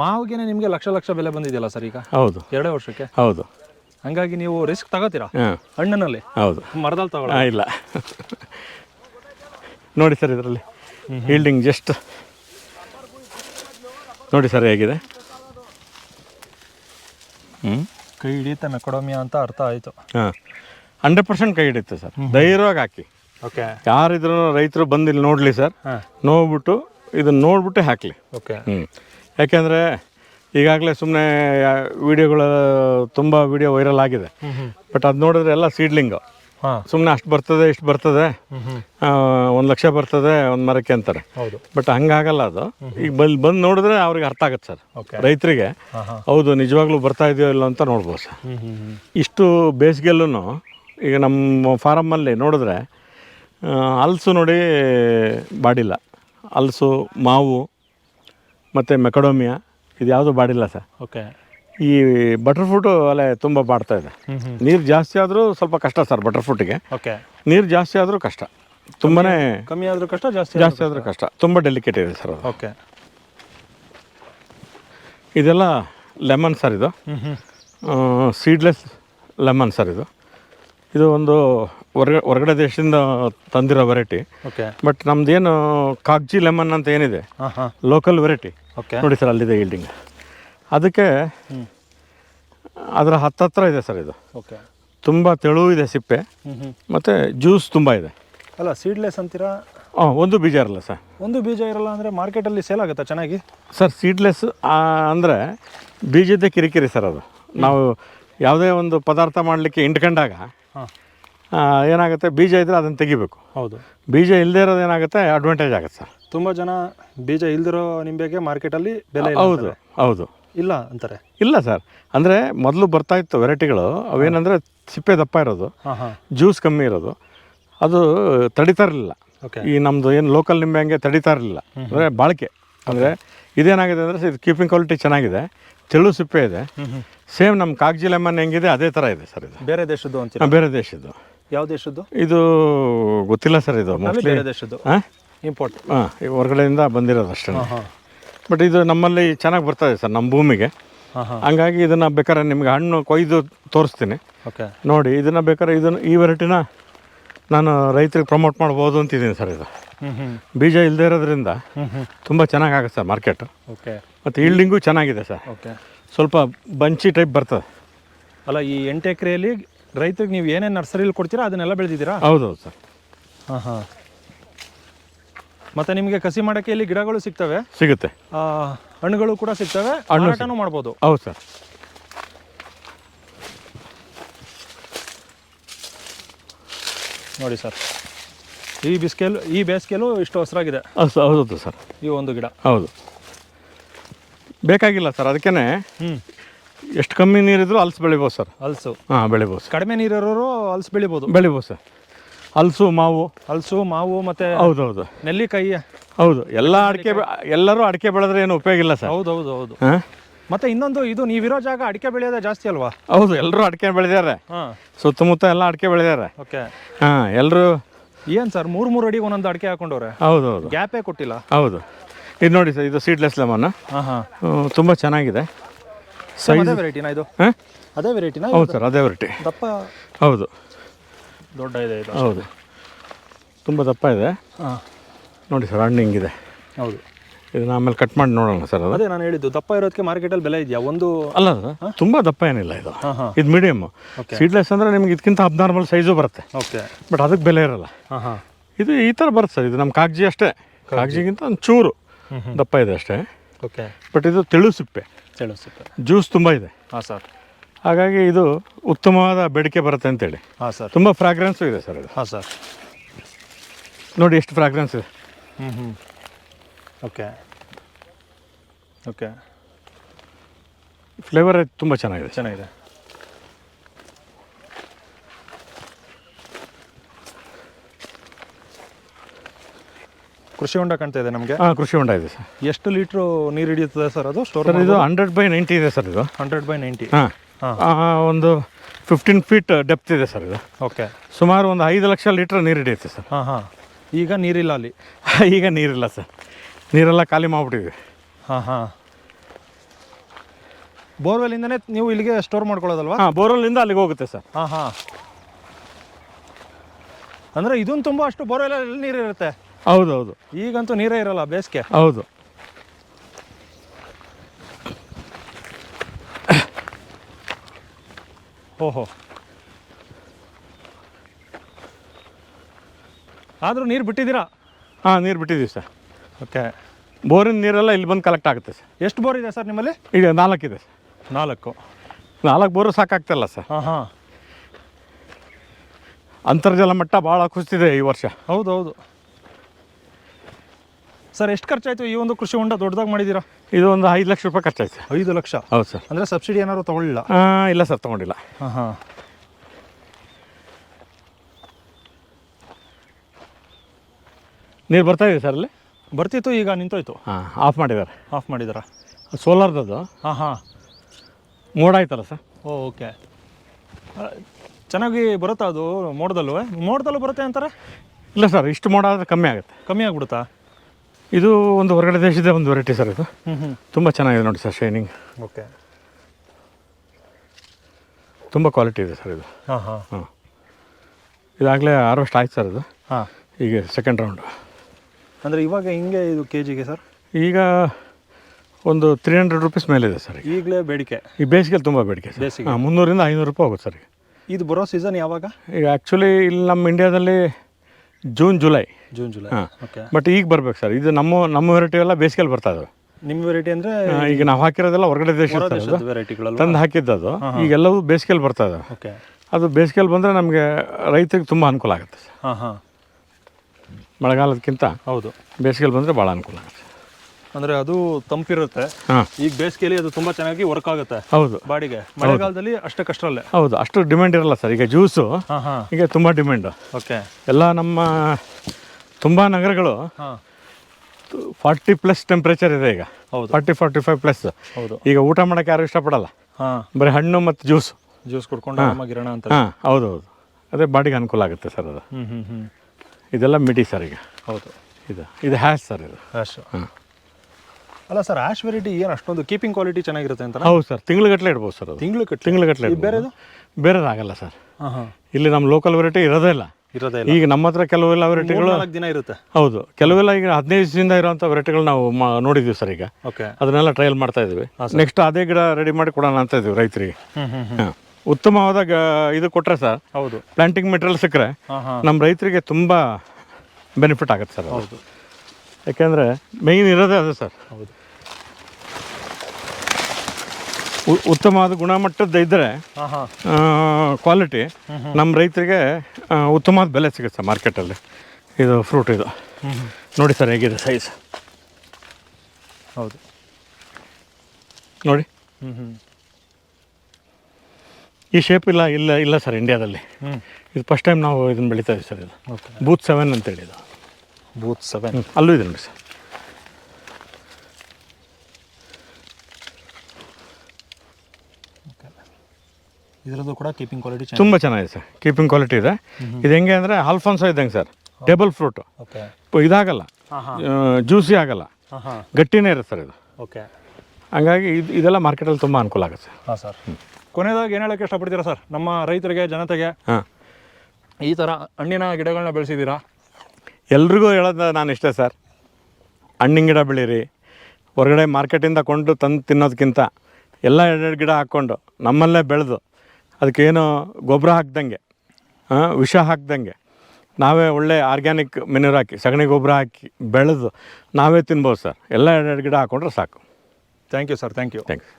Speaker 2: ಮಾವಿಗೆ ನಿಮಗೆ ಲಕ್ಷ ಲಕ್ಷ ಬೆಲೆ ಬಂದಿದೆಯಲ್ಲ ಸರ್ ಈಗ?
Speaker 1: ಹೌದು.
Speaker 2: ಎರಡೇ ವರ್ಷಕ್ಕೆ?
Speaker 1: ಹೌದು.
Speaker 2: ಹಂಗಾಗಿ ನೀವು ರಿಸ್ಕ್ ತಗೋತೀರಾ?
Speaker 1: ಹಾಂ.
Speaker 2: ಹಣ್ಣಿನಲ್ಲಿ
Speaker 1: ಹೌದು.
Speaker 2: ಮರದಲ್ಲಿ ತಗೊಳ್ಳ
Speaker 1: ಇಲ್ಲ. ನೋಡಿ ಸರ್ ಇದರಲ್ಲಿ. ಹೀಲ್ಡಿಂಗ್ ಜಸ್ಟ್ ನೋಡಿ ಸರ್ ಹೇಗಿದೆ. ಹ್ಞೂ
Speaker 2: ಕೈ ಹಿಡಿಯುತ್ತೆ ಮೆಕಡೋಮಿಯ ಅಂತ ಅರ್ಥ ಆಯಿತು.
Speaker 1: ಹಾಂ. ಹಂಡ್ರೆಡ್ ಪರ್ಸೆಂಟ್ ಕೈ ಹಿಡಿಯುತ್ತೆ ಸರ್. ಧೈರ್ಯವಾಗಿ ಹಾಕಿ.
Speaker 2: ಓಕೆ.
Speaker 1: ಯಾರಿದ್ರು ರೈತರು ಬಂದು ಇಲ್ಲಿ ನೋಡಲಿ ಸರ್. ನೋಡ್ಬಿಟ್ಟು ಇದನ್ನು ನೋಡ್ಬಿಟ್ಟು ಹಾಕಲಿ.
Speaker 2: ಓಕೆ.
Speaker 1: ಹ್ಞೂ ಯಾಕೆಂದರೆ ಈಗಾಗಲೇ ಸುಮ್ಮನೆ ವಿಡಿಯೋಗಳು ತುಂಬ ವಿಡಿಯೋ ವೈರಲ್ ಆಗಿದೆ. ಬಟ್ ಅದು ನೋಡಿದ್ರೆ ಎಲ್ಲ ಸೀಡ್ಲಿಂಗು. ಸುಮ್ಮನೆ ಅಷ್ಟು ಬರ್ತದೆ ಇಷ್ಟು ಬರ್ತದೆ. ಒಂದು ಲಕ್ಷ ಬರ್ತದೆ ಒಂದು ಮರಕ್ಕೆ ಅಂತಾರೆ. ಬಟ್ ಹಂಗಾಗಲ್ಲ ಅದು. ಈಗ ಬಂದು ಬಂದು ನೋಡಿದ್ರೆ ಅವ್ರಿಗೆ ಅರ್ಥ ಆಗುತ್ತೆ ಸರ್. ರೈತರಿಗೆ ಹೌದು ನಿಜವಾಗ್ಲೂ ಬರ್ತಾ ಇದೆಯೋ ಇಲ್ಲ ಅಂತ ನೋಡ್ಬೋದು ಸರ್. ಇಷ್ಟು ಬೇಸಿಗೆಲ್ಲೂ ಈಗ ನಮ್ಮ ಫಾರಮ್ಮಲ್ಲಿ ನೋಡಿದ್ರೆ ಹಲ್ಸು ನೋಡಿ ಬಾಡಿಲ್ಲ. ಹಲ್ಸು ಮಾವು ಮತ್ತು ಮೆಕಡೋಮಿಯಾ ಇದು ಯಾವುದೂ ಬಾಡಿಲ್ಲ ಸರ್.
Speaker 2: ಓಕೆ
Speaker 1: ಈ ಬಟರ್ ಫ್ರೂಟ್ ಅಲ್ಲೇ ತುಂಬ ಬಾಡ್ತಾ ಇದೆ. ನೀರು ಜಾಸ್ತಿ ಆದರೂ ಸ್ವಲ್ಪ ಕಷ್ಟ ಸರ್ ಬಟರ್ ಫ್ರೂಟಿಗೆ
Speaker 2: ಓಕೆ.
Speaker 1: ನೀರು ಜಾಸ್ತಿ ಆದರೂ ಕಷ್ಟ. ತುಂಬಾನೇ
Speaker 2: ಕಮ್ಮಿ ಆದರೂ ಕಷ್ಟ ಜಾಸ್ತಿ
Speaker 1: ಜಾಸ್ತಿ ಆದರೂ ಕಷ್ಟ. ತುಂಬ ಡೆಲಿಕೇಟ್ ಇದೆ ಸರ್ ಅದು.
Speaker 2: ಓಕೆ.
Speaker 1: ಇದೆಲ್ಲ ಲೆಮನ್ ಸರ್ ಇದು. ಸೀಡ್ಲೆಸ್ ಲೆಮನ್ ಸರ್ ಇದು. ಇದು ಒಂದು ಹೊರಗ ಹೊರಗಡೆ ದೇಶದಿಂದ ತಂದಿರೋ ವೆರೈಟಿ
Speaker 2: ಓಕೆ.
Speaker 1: ಬಟ್ ನಮ್ದೇನು ಕಾಗ್ಜಿ ಲೆಮನ್ ಅಂತ ಏನಿದೆ? Local variety
Speaker 2: okay.
Speaker 1: ನೋಡಿ ಸರ್ ಅಲ್ಲಿದೆ ಈಲ್ಡಿಂಗ್ ಅದಕ್ಕೆ ಅದರ ಹತ್ತತ್ರ ಇದೆ ಸರ್ ಇದು.
Speaker 2: ಓಕೆ.
Speaker 1: ತುಂಬ ತೆಳು ಇದೆ ಸಿಪ್ಪೆ ಮತ್ತು ಜ್ಯೂಸ್ ತುಂಬ ಇದೆ.
Speaker 2: ಅಲ್ಲ ಸೀಡ್ಲೆಸ್ ಅಂತೀರಾ?
Speaker 1: ಹಾಂ ಒಂದು ಬೀಜ ಇರಲ್ಲ ಸರ್.
Speaker 2: ಒಂದು ಬೀಜ ಇರಲ್ಲ ಅಂದರೆ ಮಾರ್ಕೆಟಲ್ಲಿ ಸೇಲ್ ಆಗುತ್ತಾ ಚೆನ್ನಾಗಿ?
Speaker 1: ಸರ್ ಸೀಡ್ಲೆಸ್ ಅಂದರೆ ಬೀಜದ ಕಿರಿಕಿರಿ ಸರ್ ಅದು. ನಾವು ಯಾವುದೇ ಒಂದು ಪದಾರ್ಥ ಮಾಡಲಿಕ್ಕೆ ಇಂಟ್ಕೊಂಡಾಗ ಏನಾಗುತ್ತೆ ಬೀಜ ಇದ್ದರೆ ಅದನ್ನು ತೆಗಿಬೇಕು.
Speaker 2: ಹೌದು.
Speaker 1: ಬೀಜ ಇಲ್ಲದೇ ಇರೋದು ಏನಾಗುತ್ತೆ ಅಡ್ವಾಂಟೇಜ್ ಆಗುತ್ತೆ ಸರ್.
Speaker 2: ತುಂಬ ಜನ ಬೀಜ ಇಲ್ದಿರೋ ನಿಂಬೆಗೆ ಮಾರ್ಕೆಟಲ್ಲಿ ಬೆಲೆ
Speaker 1: ಹೌದು ಹೌದು.
Speaker 2: ಇಲ್ಲ ಅಂತಾರೆ.
Speaker 1: ಇಲ್ಲ ಸರ್. ಅಂದರೆ ಮೊದಲು ಬರ್ತಾ ಇತ್ತು ವೆರೈಟಿಗಳು. ಅವೇನಂದರೆ ಸಿಪ್ಪೆ ದಪ್ಪ ಇರೋದು ಜ್ಯೂಸ್ ಕಮ್ಮಿ ಇರೋದು. ಅದು ತಡಿತಾ ಇರಲಿಲ್ಲ.
Speaker 2: ಓಕೆ
Speaker 1: ಈ ನಮ್ಮದು ಏನು ಲೋಕಲ್ ನಿಂಬೆ ಹಂಗೆ ತಡಿತಾ ಇರಲಿಲ್ಲ. ಅಂದರೆ ಬಾಳಿಕೆ. ಅಂದರೆ ಇದೇನಾಗಿದೆ ಅಂದರೆ ಇದು ಕೀಪಿಂಗ್ ಕ್ವಾಲಿಟಿ ಚೆನ್ನಾಗಿದೆ. ತೆಳು ಸಿಪ್ಪೆ ಇದೆ. ಸೇಮ್ ನಮ್ಮ ಕಾಗಜಿ ಲೆಮನ್ ಹೆಂಗಿದೆ ಅದೇ ಥರ ಇದೆ ಸರ್ ಇದು.
Speaker 2: ಬೇರೆ ದೇಶದ್ದು
Speaker 1: ಅಂತ ಬೇರೆ ದೇಶದ್ದು.
Speaker 2: ಯಾವ ದೇಶದ್ದು?
Speaker 1: ಇದು ಗೊತ್ತಿಲ್ಲ ಸರ್ ಇದು ಮೋಸ್ಟ್ಲಿ
Speaker 2: ಬೇರೆ ದೇಶದ್ದು.
Speaker 1: ಹಾಂ?
Speaker 2: ಇಂಪೋರ್ಟ್
Speaker 1: ಹಾಂ ಹೊರಗಡೆಯಿಂದ ಬಂದಿರೋದು ಅಷ್ಟೇ. ಬಟ್ ಇದು ನಮ್ಮಲ್ಲಿ ಚೆನ್ನಾಗಿ ಬರ್ತದೆ ಸರ್ ನಮ್ಮ ಭೂಮಿಗೆ. ಹಂಗಾಗಿ ಇದನ್ನ ಬೇಕಾದ್ರೆ ನಿಮ್ಗೆ ಹಣ್ಣು ಕೊಯ್ದು ತೋರಿಸ್ತೀನಿ.
Speaker 2: ಓಕೆ.
Speaker 1: ನೋಡಿ ಇದನ್ನ ಬೇಕಾದ್ರೆ ಇದನ್ನು ಈ ವೆರೈಟಿನ ನಾನು ರೈತರಿಗೆ ಪ್ರಮೋಟ್ ಮಾಡ್ಬೋದು ಅಂತಿದ್ದೀನಿ ಸರ್ ಇದು. ಬೀಜ ಇಲ್ಲದೆ ಇರೋದ್ರಿಂದ
Speaker 2: ತುಂಬ ಚೆನ್ನಾಗಿ
Speaker 1: ತುಂಬ ಚೆನ್ನಾಗಾಗುತ್ತೆ ಸರ್ ಮಾರ್ಕೆಟ್.
Speaker 2: ಓಕೆ.
Speaker 1: ಮತ್ತು ಈಲ್ಡಿಂಗು ಚೆನ್ನಾಗಿದೆ ಸರ್.
Speaker 2: ಓಕೆ.
Speaker 1: ಸ್ವಲ್ಪ ಬಂಚಿ ಟೈಪ್ ಬರ್ತದೆ.
Speaker 2: ಅಲ್ಲ ಈ ಎಂಟು ಎಕರೆಯಲ್ಲಿ ರೈತರಿಗೆ ನೀವು ಏನೇನು ನರ್ಸರಿಲಿ ಕೊಡ್ತೀರಾ? ಅದನ್ನೆಲ್ಲ ಬೆಳೆದಿದ್ದೀರಾ?
Speaker 1: ಹೌದೌದು ಸರ್.
Speaker 2: ಹಾಂ ಹಾಂ. ಮತ್ತು ನಿಮಗೆ ಕಸಿ ಮಾಡಕ್ಕೆ ಇಲ್ಲಿ ಗಿಡಗಳು ಸಿಗ್ತವೆ.
Speaker 1: ಸಿಗುತ್ತೆ.
Speaker 2: ಆ, ಹಣ್ಣುಗಳು ಕೂಡ ಸಿಗ್ತವೆ. ಮಾರಾಟನೂ ಮಾಡ್ಬೋದು.
Speaker 1: ಹೌದು ಸರ್.
Speaker 2: ನೋಡಿ ಸರ್. ಈ ಬಿಸ್ಕೇಲು ಈ ಬೇಸಿಗೆಲು ಇಷ್ಟು ಹಸ್ರಾಗಿದೆ.
Speaker 1: ಹೌದು ಸರ್ ಹೌದು ಸರ್.
Speaker 2: ಈ ಒಂದು ಗಿಡ.
Speaker 1: ಹೌದು. ಬೇಕಾಗಿಲ್ಲ ಸರ್ ಅದಕ್ಕೇ
Speaker 2: ಹ್ಞೂ
Speaker 1: ಎಷ್ಟು ಕಮ್ಮಿ ನೀರಿದ್ರು ಅಲ್ಸ್ ಬೆಳಿಬೋದು ಸರ್.
Speaker 2: ಹಲ್ಸು
Speaker 1: ಹಾಂ ಬೆಳಿಬೋದು ಸರ್.
Speaker 2: ಕಡಿಮೆ ನೀರಿರೋರು ಹಲ್ಸು ಬೆಳಿಬೋದು.
Speaker 1: ಬೆಳಿಬೋದು ಸರ್. ಹಲ್ಸು ಮಾವು.
Speaker 2: ಹಲಸು ಮಾವು ಮತ್ತೆ
Speaker 1: ಹೌದೌದು.
Speaker 2: ನೆಲ್ಲಿಕಾಯಿ.
Speaker 1: ಹೌದು. ಎಲ್ಲ ಅಡಿಕೆ ಎಲ್ಲರೂ ಅಡಿಕೆ ಬೆಳೆದ್ರೆ ಏನು ಉಪಯೋಗ ಇಲ್ಲ ಸರ್.
Speaker 2: ಹೌದು ಹೌದು. ಹೌದು ಮತ್ತೆ ಇನ್ನೊಂದು ಇದು ನೀವಿರೋ ಜಾಗ ಅಡಿಕೆ ಬೆಳೆಯೋದೇ ಜಾಸ್ತಿ ಅಲ್ವಾ?
Speaker 1: ಹೌದು ಎಲ್ಲರೂ ಅಡಿಕೆ
Speaker 2: ಬೆಳೆದಾರೆ
Speaker 1: ಸುತ್ತಮುತ್ತ ಎಲ್ಲ ಅಡಿಕೆ ಬೆಳೆದಾರೆ
Speaker 2: ಓಕೆ.
Speaker 1: ಹಾಂ ಎಲ್ಲರೂ
Speaker 2: ಏನು ಸರ್ ಮೂರು ಮೂರು ಅಡಿಗೆ ಒಂದೊಂದು ಅಡಿಕೆ ಹಾಕೊಂಡವ್ರೆ?
Speaker 1: ಹೌದು ಹೌದು
Speaker 2: ಗ್ಯಾಪೇ ಕೊಟ್ಟಿಲ್ಲ?
Speaker 1: ಹೌದು. ಇದು ನೋಡಿ ಸರ್ ಇದು ಸೀಡ್ಲೆಸ್ ಲೆಮನ್
Speaker 2: ಹಾಂ ಹಾಂ.
Speaker 1: ತುಂಬ ಚೆನ್ನಾಗಿದೆ.
Speaker 2: ಅದೇ ವೆರೈಟಿನಾ ಇದು?
Speaker 1: ಹಾಂ?
Speaker 2: ಅದೇ ವೆರೈಟಿನಾ
Speaker 1: ಹೌದು ಸರ್ ಅದೇ ವೆರೈಟಿ
Speaker 2: ದಪ್ಪ
Speaker 1: ಹೌದು.
Speaker 2: ದೊಡ್ಡ ಇದೆ ಇದು
Speaker 1: ಹೌದು. ತುಂಬ ದಪ್ಪ ಇದೆ.
Speaker 2: ಹಾಂ.
Speaker 1: ನೋಡಿ ಸರ್ ಹಣ್ಣು ಹಿಂಗಿದೆ
Speaker 2: ಹೌದು.
Speaker 1: ಇದನ್ನ ಆಮೇಲೆ ಕಟ್ ಮಾಡಿ ನೋಡೋಣ ಸರ್ ಅದು.
Speaker 2: ಅದೇ ನಾನು ಹೇಳಿದ್ದು ದಪ್ಪ ಇರೋದಕ್ಕೆ ಮಾರ್ಕೆಟಲ್ಲಿ ಬೆಲೆ ಇದೆಯಾ? ಒಂದು
Speaker 1: ಅಲ್ಲ ಅದು ತುಂಬ ದಪ್ಪ ಏನಿಲ್ಲ ಇದು.
Speaker 2: ಹಾಂ ಹಾಂ.
Speaker 1: ಇದು ಮೀಡಿಯಮ್. ಸೀಡ್ಲೆಸ್ ಅಂದರೆ ನಿಮ್ಗೆ ಇದಕ್ಕಿಂತ ಅಬ್ನಾರ್ಮಲ್ ಸೈಜು ಬರುತ್ತೆ.
Speaker 2: ಓಕೆ
Speaker 1: ಬಟ್ ಅದಕ್ಕೆ ಬೆಲೆ ಇರಲ್ಲ.
Speaker 2: ಹಾಂ ಹಾಂ.
Speaker 1: ಇದು ಈ ಥರ ಬರುತ್ತೆ ಸರ್ ಇದು ನಮ್ಮ ಕಾಗಜಿ ಅಷ್ಟೇ. ಕಾಗಜಿಗಿಂತ ಒಂದು ಚೂರು. ದಪ್ಪ ಇದೆ ಅಷ್ಟೇ.
Speaker 2: ಓಕೆ
Speaker 1: ಬಟ್ ಇದು ತೆಳು ಸಿಪ್ಪೆ
Speaker 2: ತಿಳಿಸುತ್ತೆ
Speaker 1: ಜ್ಯೂಸ್ ತುಂಬ ಇದೆ.
Speaker 2: ಹಾಂ ಸರ್.
Speaker 1: ಹಾಗಾಗಿ ಇದು ಉತ್ತಮವಾದ ಬೇಡಿಕೆ ಬರುತ್ತೆ ಅಂತೇಳಿ.
Speaker 2: ಹಾಂ ಸರ್.
Speaker 1: ತುಂಬ ಫ್ರಾಗ್ರೆನ್ಸು ಇದೆ ಸರ್ ಇದು.
Speaker 2: ಹಾಂ ಸರ್.
Speaker 1: ನೋಡಿ ಎಷ್ಟು ಫ್ರಾಗ್ರೆನ್ಸ್ ಇದೆ.
Speaker 2: ಹ್ಞೂ ಹ್ಞೂ ಓಕೆ. ಓಕೆ.
Speaker 1: ಫ್ಲೇವರ್ ತುಂಬ ಚೆನ್ನಾಗಿದೆ.
Speaker 2: ಚೆನ್ನಾಗಿದೆ. ಕೃಷಿ ಹೊಂಡ ಕಾಣ್ತಾ ಇದೆ ನಮಗೆ?
Speaker 1: ಹಾಂ ಕೃಷಿ ಹೊಂಡ ಇದೆ ಸರ್.
Speaker 2: ಎಷ್ಟು ಲೀಟ್ರು ನೀರು ಹಿಡಿಯುತ್ತದೆ ಸರ್ ಅದು? ಸ್ಟೋರ್
Speaker 1: ಇದು ಹಂಡ್ರೆಡ್ ಬೈ ನೈಂಟಿ ಇದೆ ಸರ್ ಇದು.
Speaker 2: ಹಂಡ್ರೆಡ್ ಬೈ ನೈಂಟಿ
Speaker 1: ಹಾಂ. ಒಂದು ಫಿಫ್ಟೀನ್ ಫೀಟ್ ಡೆಪ್ತ್ ಇದೆ ಸರ್ ಇದು.
Speaker 2: ಓಕೆ
Speaker 1: ಸುಮಾರು ಒಂದು ಐದು ಲಕ್ಷ ಲೀಟ್ರ್ ನೀರು ಹಿಡಿಯುತ್ತೆ ಸರ್
Speaker 2: ಹಾಂ ಹಾಂ. ಈಗ ನೀರಿಲ್ಲ ಅಲ್ಲಿ.
Speaker 1: ಈಗ ನೀರಿಲ್ಲ ಸರ್ ನೀರೆಲ್ಲ ಖಾಲಿ ಮಾಡಿಬಿಟ್ಟಿದೆ
Speaker 2: ಹಾಂ ಹಾಂ. ಬೋರ್ವೆಲ್ಲಿಂದನೇ ನೀವು ಇಲ್ಲಿಗೆ ಸ್ಟೋರ್ ಮಾಡ್ಕೊಳ್ಳೋದಲ್ವಾ?
Speaker 1: ಹಾಂ ಬೋರಲ್ಲಿಂದ ಅಲ್ಲಿಗೆ ಹೋಗುತ್ತೆ ಸರ್
Speaker 2: ಹಾಂ ಹಾಂ. ಅಂದರೆ ಇದನ್ನು ತುಂಬ ಅಷ್ಟು ಬೋರ್ವೆಲ್ಲಲ್ಲಿ ನೀರು ಇರುತ್ತೆ
Speaker 1: ಹೌದು ಹೌದು.
Speaker 2: ಈಗಂತೂ ನೀರೇ ಇರಲ್ಲ ಬೇಸಿಗೆ.
Speaker 1: ಹೌದು.
Speaker 2: ಓಹೋ. ಆದರೂ ನೀರು ಬಿಟ್ಟಿದ್ದೀರಾ?
Speaker 1: ಹಾಂ ನೀರು ಬಿಟ್ಟಿದ್ದೀವಿ ಸರ್.
Speaker 2: ಓಕೆ.
Speaker 1: ಬೋರಿನ ನೀರೆಲ್ಲ ಇಲ್ಲಿ ಬಂದು ಕಲೆಕ್ಟ್ ಆಗುತ್ತೆ ಸರ್.
Speaker 2: ಎಷ್ಟು ಬೋರ್ ಇದೆ ಸರ್ ನಿಮ್ಮಲ್ಲಿ?
Speaker 1: ಈಗ ನಾಲ್ಕಿದೆ ಸರ್.
Speaker 2: ನಾಲ್ಕು.
Speaker 1: ನಾಲ್ಕು ಬೋರು ಸಾಕಾಗ್ತಲ್ಲ ಸರ್.
Speaker 2: ಹಾಂ ಹಾಂ.
Speaker 1: ಅಂತರ್ಜಲ ಮಟ್ಟ ಭಾಳ ಕುಸಿತಿದೆ ಈ ವರ್ಷ.
Speaker 2: ಹೌದು ಹೌದು ಸರ್ ಎಷ್ಟು ಖರ್ಚಾಯ್ತು ಈ ಒಂದು ಕೃಷಿ ಹೊಂಡ? ದೊಡ್ಡದಾಗಿ ಮಾಡಿದ್ದೀರಾ?
Speaker 1: ಇದು ಒಂದು ಐದು ಲಕ್ಷ ರೂಪಾಯಿ ಖರ್ಚಾಯ್ತು.
Speaker 2: ಐದು ಲಕ್ಷ?
Speaker 1: ಹೌದು ಸರ್.
Speaker 2: ಅಂದರೆ ಸಬ್ಸಿಡಿ ಏನಾದ್ರು ತೊಗೊಳ್ಳಿಲ್ಲ
Speaker 1: ಹಾಂ ಇಲ್ಲ ಸರ್ ತೊಗೊಂಡಿಲ್ಲ.
Speaker 2: ಹಾಂ ಹಾಂ.
Speaker 1: ನೀರು ಬರ್ತಾ ಇದೆ ಸರ್ ಅಲ್ಲಿ?
Speaker 2: ಬರ್ತಿತ್ತು ಈಗ ನಿಂತೋಯ್ತು.
Speaker 1: ಹಾಂ ಆಫ್ ಮಾಡಿದ್ದಾರೆ.
Speaker 2: ಆಫ್ ಮಾಡಿದಾರ
Speaker 1: ಸೋಲಾರ್ದದು
Speaker 2: ಹಾಂ ಹಾಂ.
Speaker 1: ಮೋಡ ಆಯ್ತಲ್ಲ ಸರ್?
Speaker 2: ಓ ಓಕೆ. ಚೆನ್ನಾಗಿ ಬರುತ್ತಾ ಅದು ಮೋಡದಲ್ಲೂ? ಮೋಡದಲ್ಲೂ ಬರುತ್ತೆ ಅಂತಾರೆ?
Speaker 1: ಇಲ್ಲ ಸರ್ ಇಷ್ಟು ಮೋಡ ಆದರೆ ಕಮ್ಮಿ ಆಗುತ್ತೆ.
Speaker 2: ಕಮ್ಮಿ ಆಗ್ಬಿಡುತ್ತಾ?
Speaker 1: ಇದು ಒಂದು ಹೊರಗಡೆ ದೇಶದ ಒಂದು ವೆರೈಟಿ ಸರ್ ಇದು. ತುಂಬ ಚೆನ್ನಾಗಿದೆ ನೋಡಿ ಸರ್ ಶೈನಿಂಗ್
Speaker 2: ಓಕೆ.
Speaker 1: ತುಂಬ ಕ್ವಾಲಿಟಿ ಇದೆ ಸರ್ ಇದು.
Speaker 2: ಹಾಂ ಹಾಂ.
Speaker 1: ಹಾಂ. ಇದಾಗಲೇ ಹಾರ್ವೆಸ್ಟ್ ಆಯ್ತು ಸರ್ ಇದು.
Speaker 2: ಹಾಂ.
Speaker 1: ಈಗ ಸೆಕೆಂಡ್ ರೌಂಡ್
Speaker 2: ಅಂದರೆ ಇವಾಗ ಹಿಂಗೆ ಇದು ಕೆ ಜಿಗೆ ಸರ್?
Speaker 1: ಈಗ ಒಂದು ತ್ರೀ ಹಂಡ್ರೆಡ್ ರುಪೀಸ್ ಮೇಲಿದೆ ಸರ್ ಈಗ.
Speaker 2: ಈಗಲೇ ಬೇಡಿಕೆ.
Speaker 1: ಈ ಬೇಸಿಗೆಲಿ ತುಂಬ ಬೇಡಿಕೆ ಸರ್.
Speaker 2: ಬೇಸಿಗೆ.
Speaker 1: ಹಾಂ ಮುನ್ನೂರಿಂದ ಐನೂರು ರೂಪಾಯಿ ಹೋಗುತ್ತೆ ಸರ್
Speaker 2: ಇದು ಬರೋ ಸೀಸನ್ ಯಾವಾಗ?
Speaker 1: ಈಗ ಆ್ಯಕ್ಚುಲಿ ಇಲ್ಲಿ ನಮ್ಮ ಇಂಡಿಯಾದಲ್ಲಿ ಜೂನ್ ಜುಲೈ
Speaker 2: ಜೂನ್ ಜುಲೈ
Speaker 1: ಹಾಂ.
Speaker 2: ಓಕೆ
Speaker 1: ಬಟ್ ಈಗ ಬರ್ಬೇಕು ಸರ್ ಇದು ನಮ್ಮ ನಮ್ಮ ವೆರೈಟಿ ಎಲ್ಲ ಬೇಸಿಗೆಲ್ಲಿ ಬರ್ತಾ ಇದಾವೆ.
Speaker 2: ನಿಮ್ಮ ವೆರೈಟಿ ಅಂದ್ರೆ
Speaker 1: ಈಗ ನಾವು ಹಾಕಿರೋದೆಲ್ಲ ಹೊರಗಡೆ ದೇಶ
Speaker 2: ತಂದು
Speaker 1: ತಂದು ಹಾಕಿದ್ದದು. ಈಗೆಲ್ಲವೂ ಬೇಸಿಗೆಲಿ ಬರ್ತಾ ಇದೆ
Speaker 2: ಓಕೆ
Speaker 1: ಅದು ಬೇಸಿಗೆಲ್ಲಿ ಬಂದರೆ ನಮಗೆ ರೈತರಿಗೆ ತುಂಬ ಅನುಕೂಲ ಆಗುತ್ತೆ ಸರ್
Speaker 2: ಹಾಂ ಹಾಂ.
Speaker 1: ಮಳೆಗಾಲದಕ್ಕಿಂತ
Speaker 2: ಹೌದು.
Speaker 1: ಬೇಸಿಗೆಲ್ಲಿ ಬಂದರೆ ಭಾಳ ಅನುಕೂಲ ಆಗುತ್ತೆ
Speaker 2: ಅಂದ್ರೆ ಅದು ತಂಪಿರುತ್ತೆ. ಈಗ ಬೇಸಿಗೆಯಲ್ಲಿ ಅದು ತುಂಬಾ ಚೆನ್ನಾಗಿ ವರ್ಕ್ ಆಗುತ್ತೆ.
Speaker 1: ಹೌದು.
Speaker 2: ಬಾಡಿಗೆ. ಮಳೆಗಾಲದಲ್ಲಿ ಅಷ್ಟಕ್ಕಷ್ಟರಲ್ಲೇ
Speaker 1: ಹೌದು. ಅಷ್ಟು ಡಿಮ್ಯಾಂಡ್ ಇರಲ್ಲ ಸರ್ ಈಗ ಜ್ಯೂಸು ಈಗ ತುಂಬಾ ಡಿಮ್ಯಾಂಡ್
Speaker 2: ಓಕೆ
Speaker 1: ಎಲ್ಲ ನಮ್ಮ ತುಂಬ ನಗರಗಳು. ಫಾರ್ಟಿ ಪ್ಲಸ್ ಟೆಂಪ್ರೇಚರ್ ಇದೆ ಈಗ.
Speaker 2: ಹೌದು.
Speaker 1: Forty forty five plus.
Speaker 2: ಹೌದು.
Speaker 1: ಈಗ ಊಟ ಮಾಡೋಕ್ಕೆ ಯಾರು ಇಷ್ಟಪಡಲ್ಲ? ಬರೀ ಹಣ್ಣು ಮತ್ತು ಜ್ಯೂಸ್
Speaker 2: ಜ್ಯೂಸ್ ಕುಡ್ಕೊಂಡು ಗಿರಣ ಅಂತ.
Speaker 1: ಹಾಂ ಹೌದು ಹೌದು ಅದೇ ಬಾಡಿಗೆ ಅನುಕೂಲ ಆಗುತ್ತೆ ಸರ್ ಅದು. ಇದೆಲ್ಲ ಮಿಡಿ ಸರ್ ಈಗ.
Speaker 2: ಹೌದು.
Speaker 1: ಇದು ಇದು ಹ್ಯಾಶ್ ಸರ್ ಇದು.
Speaker 2: ಹ್ಯಾಶ್
Speaker 1: ಹಾಂ.
Speaker 2: ಅಲ್ಲ ಸರ್ ಆಶ್ ವೆರೈಟಿ ಏನು ಅಷ್ಟೊಂದು ಕೀಪಿಂಗ್ ಕ್ವಾಲಿಟಿ ಚೆನ್ನಾಗಿರುತ್ತೆ ಅಂತ
Speaker 1: ಹೌದು ಸರ್ ತಿಂಗ್ಳುಗಟ್ಟಲೆ ಇಡ್ಬೋದು ಸರ್ ಅದು.
Speaker 2: ತಿಂಗಳು
Speaker 1: ತಿಂಗ್ಳುಗಟ್ಟಲೆ
Speaker 2: ಬೇರೆದು?
Speaker 1: ಬೇರೆದಾಗಲ್ಲ ಸರ್. ಇಲ್ಲಿ ನಮ್ಮ ಲೋಕಲ್ ವೆರೈಟಿ ಇರೋದೇ ಇಲ್ಲ.
Speaker 2: ಇರೋದೇ
Speaker 1: ಈಗ ನಮ್ಮ ಹತ್ರ ಕೆಲವೆಲ್ಲ ವೆರೈಟಿಗಳು
Speaker 2: ನಾಲ್ಕು ದಿನ ಇರುತ್ತೆ.
Speaker 1: ಹೌದು. ಕೆಲವೆಲ್ಲ ಈಗ ಹದಿನೈದು ದಿನದಿಂದ ಇರುವಂತ ವೆರೈಟಿಗಳು ನಾವು ನೋಡಿದ್ದೀವಿ ಸರ್ ಈಗ.
Speaker 2: ಓಕೆ.
Speaker 1: ಅದನ್ನೆಲ್ಲ ಟ್ರಯಲ್ ಮಾಡ್ತಾ ಇದ್ದೀವಿ. ನೆಕ್ಸ್ಟ್ ಅದೇ ಗಿಡ ರೆಡಿ ಮಾಡಿ ಕೊಡೋಣ ಅಂತ ಇದ್ದೀವಿ ರೈತರಿಗೆ. ಉತ್ತಮವಾದ ಇದು ಕೊಟ್ಟರೆ ಸರ್
Speaker 2: ಹೌದು.
Speaker 1: ಪ್ಲಾಂಟಿಂಗ್ ಮೆಟೀರಿಯಲ್ ಸಿಕ್ಕರೆ ನಮ್ಮ ರೈತರಿಗೆ ತುಂಬ ಬೆನಿಫಿಟ್ ಆಗುತ್ತೆ ಸರ್.
Speaker 2: ಹೌದು.
Speaker 1: ಯಾಕೆಂದ್ರೆ ಮೇಯ್ನ್ ಇರೋದೇ ಅದು ಸರ್.
Speaker 2: ಹೌದು.
Speaker 1: ಉತ್ತಮವಾದ ಗುಣಮಟ್ಟದ ಇದ್ದರೆ ಕ್ವಾಲಿಟಿ ನಮ್ಮ ರೈತರಿಗೆ ಉತ್ತಮವಾದ ಬೆಲೆ ಸಿಗುತ್ತೆ ಸರ್ ಮಾರ್ಕೆಟಲ್ಲಿ. ಇದು ಫ್ರೂಟ್ ಇದು. ನೋಡಿ ಸರ್ ಹೇಗಿದೆ ಸೈಜ್
Speaker 2: ಹೌದು.
Speaker 1: ನೋಡಿ. ಈ ಶೇಪ್ ಇಲ್ಲ ಇಲ್ಲ ಇಲ್ಲ ಸರ್ ಇಂಡಿಯಾದಲ್ಲಿ ಇದು ಫಸ್ಟ್ ಟೈಮ್ ನಾವು ಇದನ್ನು ಬೆಳೀತಾ ಇದ್ದೀವಿ ಸರ್ ಇದು. ಬೂತ್ ಸೆವೆನ್ ಅಂತೇಳಿ ಇದು
Speaker 2: ಬೂತ್ ಸೆವೆನ್
Speaker 1: ಅಲ್ಲೂ ಇದೆ ನೋಡಿ ಸರ್
Speaker 2: ಇದರದ್ದು ಕೂಡ ಕೀಪಿಂಗ್ ಕ್ವಾಲಿಟಿ
Speaker 1: ತುಂಬ ಚೆನ್ನಾಗಿದೆ ಸರ್. ಕೀಪಿಂಗ್ ಕ್ವಾಲಿಟಿ ಇದೆ. ಇದು ಹೆಂಗೆ ಅಂದರೆ ಆಲ್ಫಾನ್ಸೋ ಇದ್ದಂಗೆ ಸರ್. ಟೇಬಲ್ ಫ್ರೂಟು
Speaker 2: ಓಕೆ
Speaker 1: ಇದಾಗಲ್ಲ. ಜ್ಯೂಸಿ ಆಗಲ್ಲ. ಗಟ್ಟಿನೇ ಇರುತ್ತೆ ಸರ್ ಇದು.
Speaker 2: ಓಕೆ
Speaker 1: ಹಂಗಾಗಿ ಇದು ಇದೆಲ್ಲ ಮಾರ್ಕೆಟಲ್ಲಿ ತುಂಬ ಅನುಕೂಲ ಆಗುತ್ತೆ
Speaker 2: ಹಾಂ ಸರ್. ಕೊನೆಯದಾಗಿ ಏನು ಹೇಳೋಕ್ಕೆ ಇಷ್ಟಪಡ್ತೀರಾ ಸರ್? ನಮ್ಮ ರೈತರಿಗೆ ಜನತೆಗೆ
Speaker 1: ಹಾಂ.
Speaker 2: ಈ ಥರ ಹಣ್ಣಿನ ಗಿಡಗಳನ್ನ ಬೆಳೆಸಿದ್ದೀರಾ?
Speaker 1: ಎಲ್ರಿಗೂ ಹೇಳೋದು ನಾನು ಇಷ್ಟೇ ಸರ್. ಹಣ್ಣಿನ ಗಿಡ ಬೆಳೀರಿ. ಹೊರಗಡೆ ಮಾರ್ಕೆಟಿಂದ ಕೊಂಡು ತಂದು ತಿನ್ನೋದಕ್ಕಿಂತ ಎಲ್ಲ ಎರಡೆರಡು ಗಿಡ ಹಾಕ್ಕೊಂಡು ನಮ್ಮಲ್ಲೇ ಬೆಳೆದು ಅದಕ್ಕೇನು ಗೊಬ್ಬರ ಹಾಕ್ದಂಗೆ ವಿಷ ಹಾಕ್ದಂಗೆ. ನಾವೇ ಒಳ್ಳೆ ಆರ್ಗ್ಯಾನಿಕ್ ಮೆನ್ಯೂರ್ ಹಾಕಿ ಸಗಣಿ ಗೊಬ್ಬರ ಹಾಕಿ ಬೆಳೆದು ನಾವೇ ತಿನ್ಬೋದು ಸರ್. ಎಲ್ಲ ಎರಡೆರಡು ಗಿಡ ಹಾಕ್ಕೊಂಡ್ರೆ ಸಾಕು.
Speaker 2: Thank you sir thank you
Speaker 1: thanks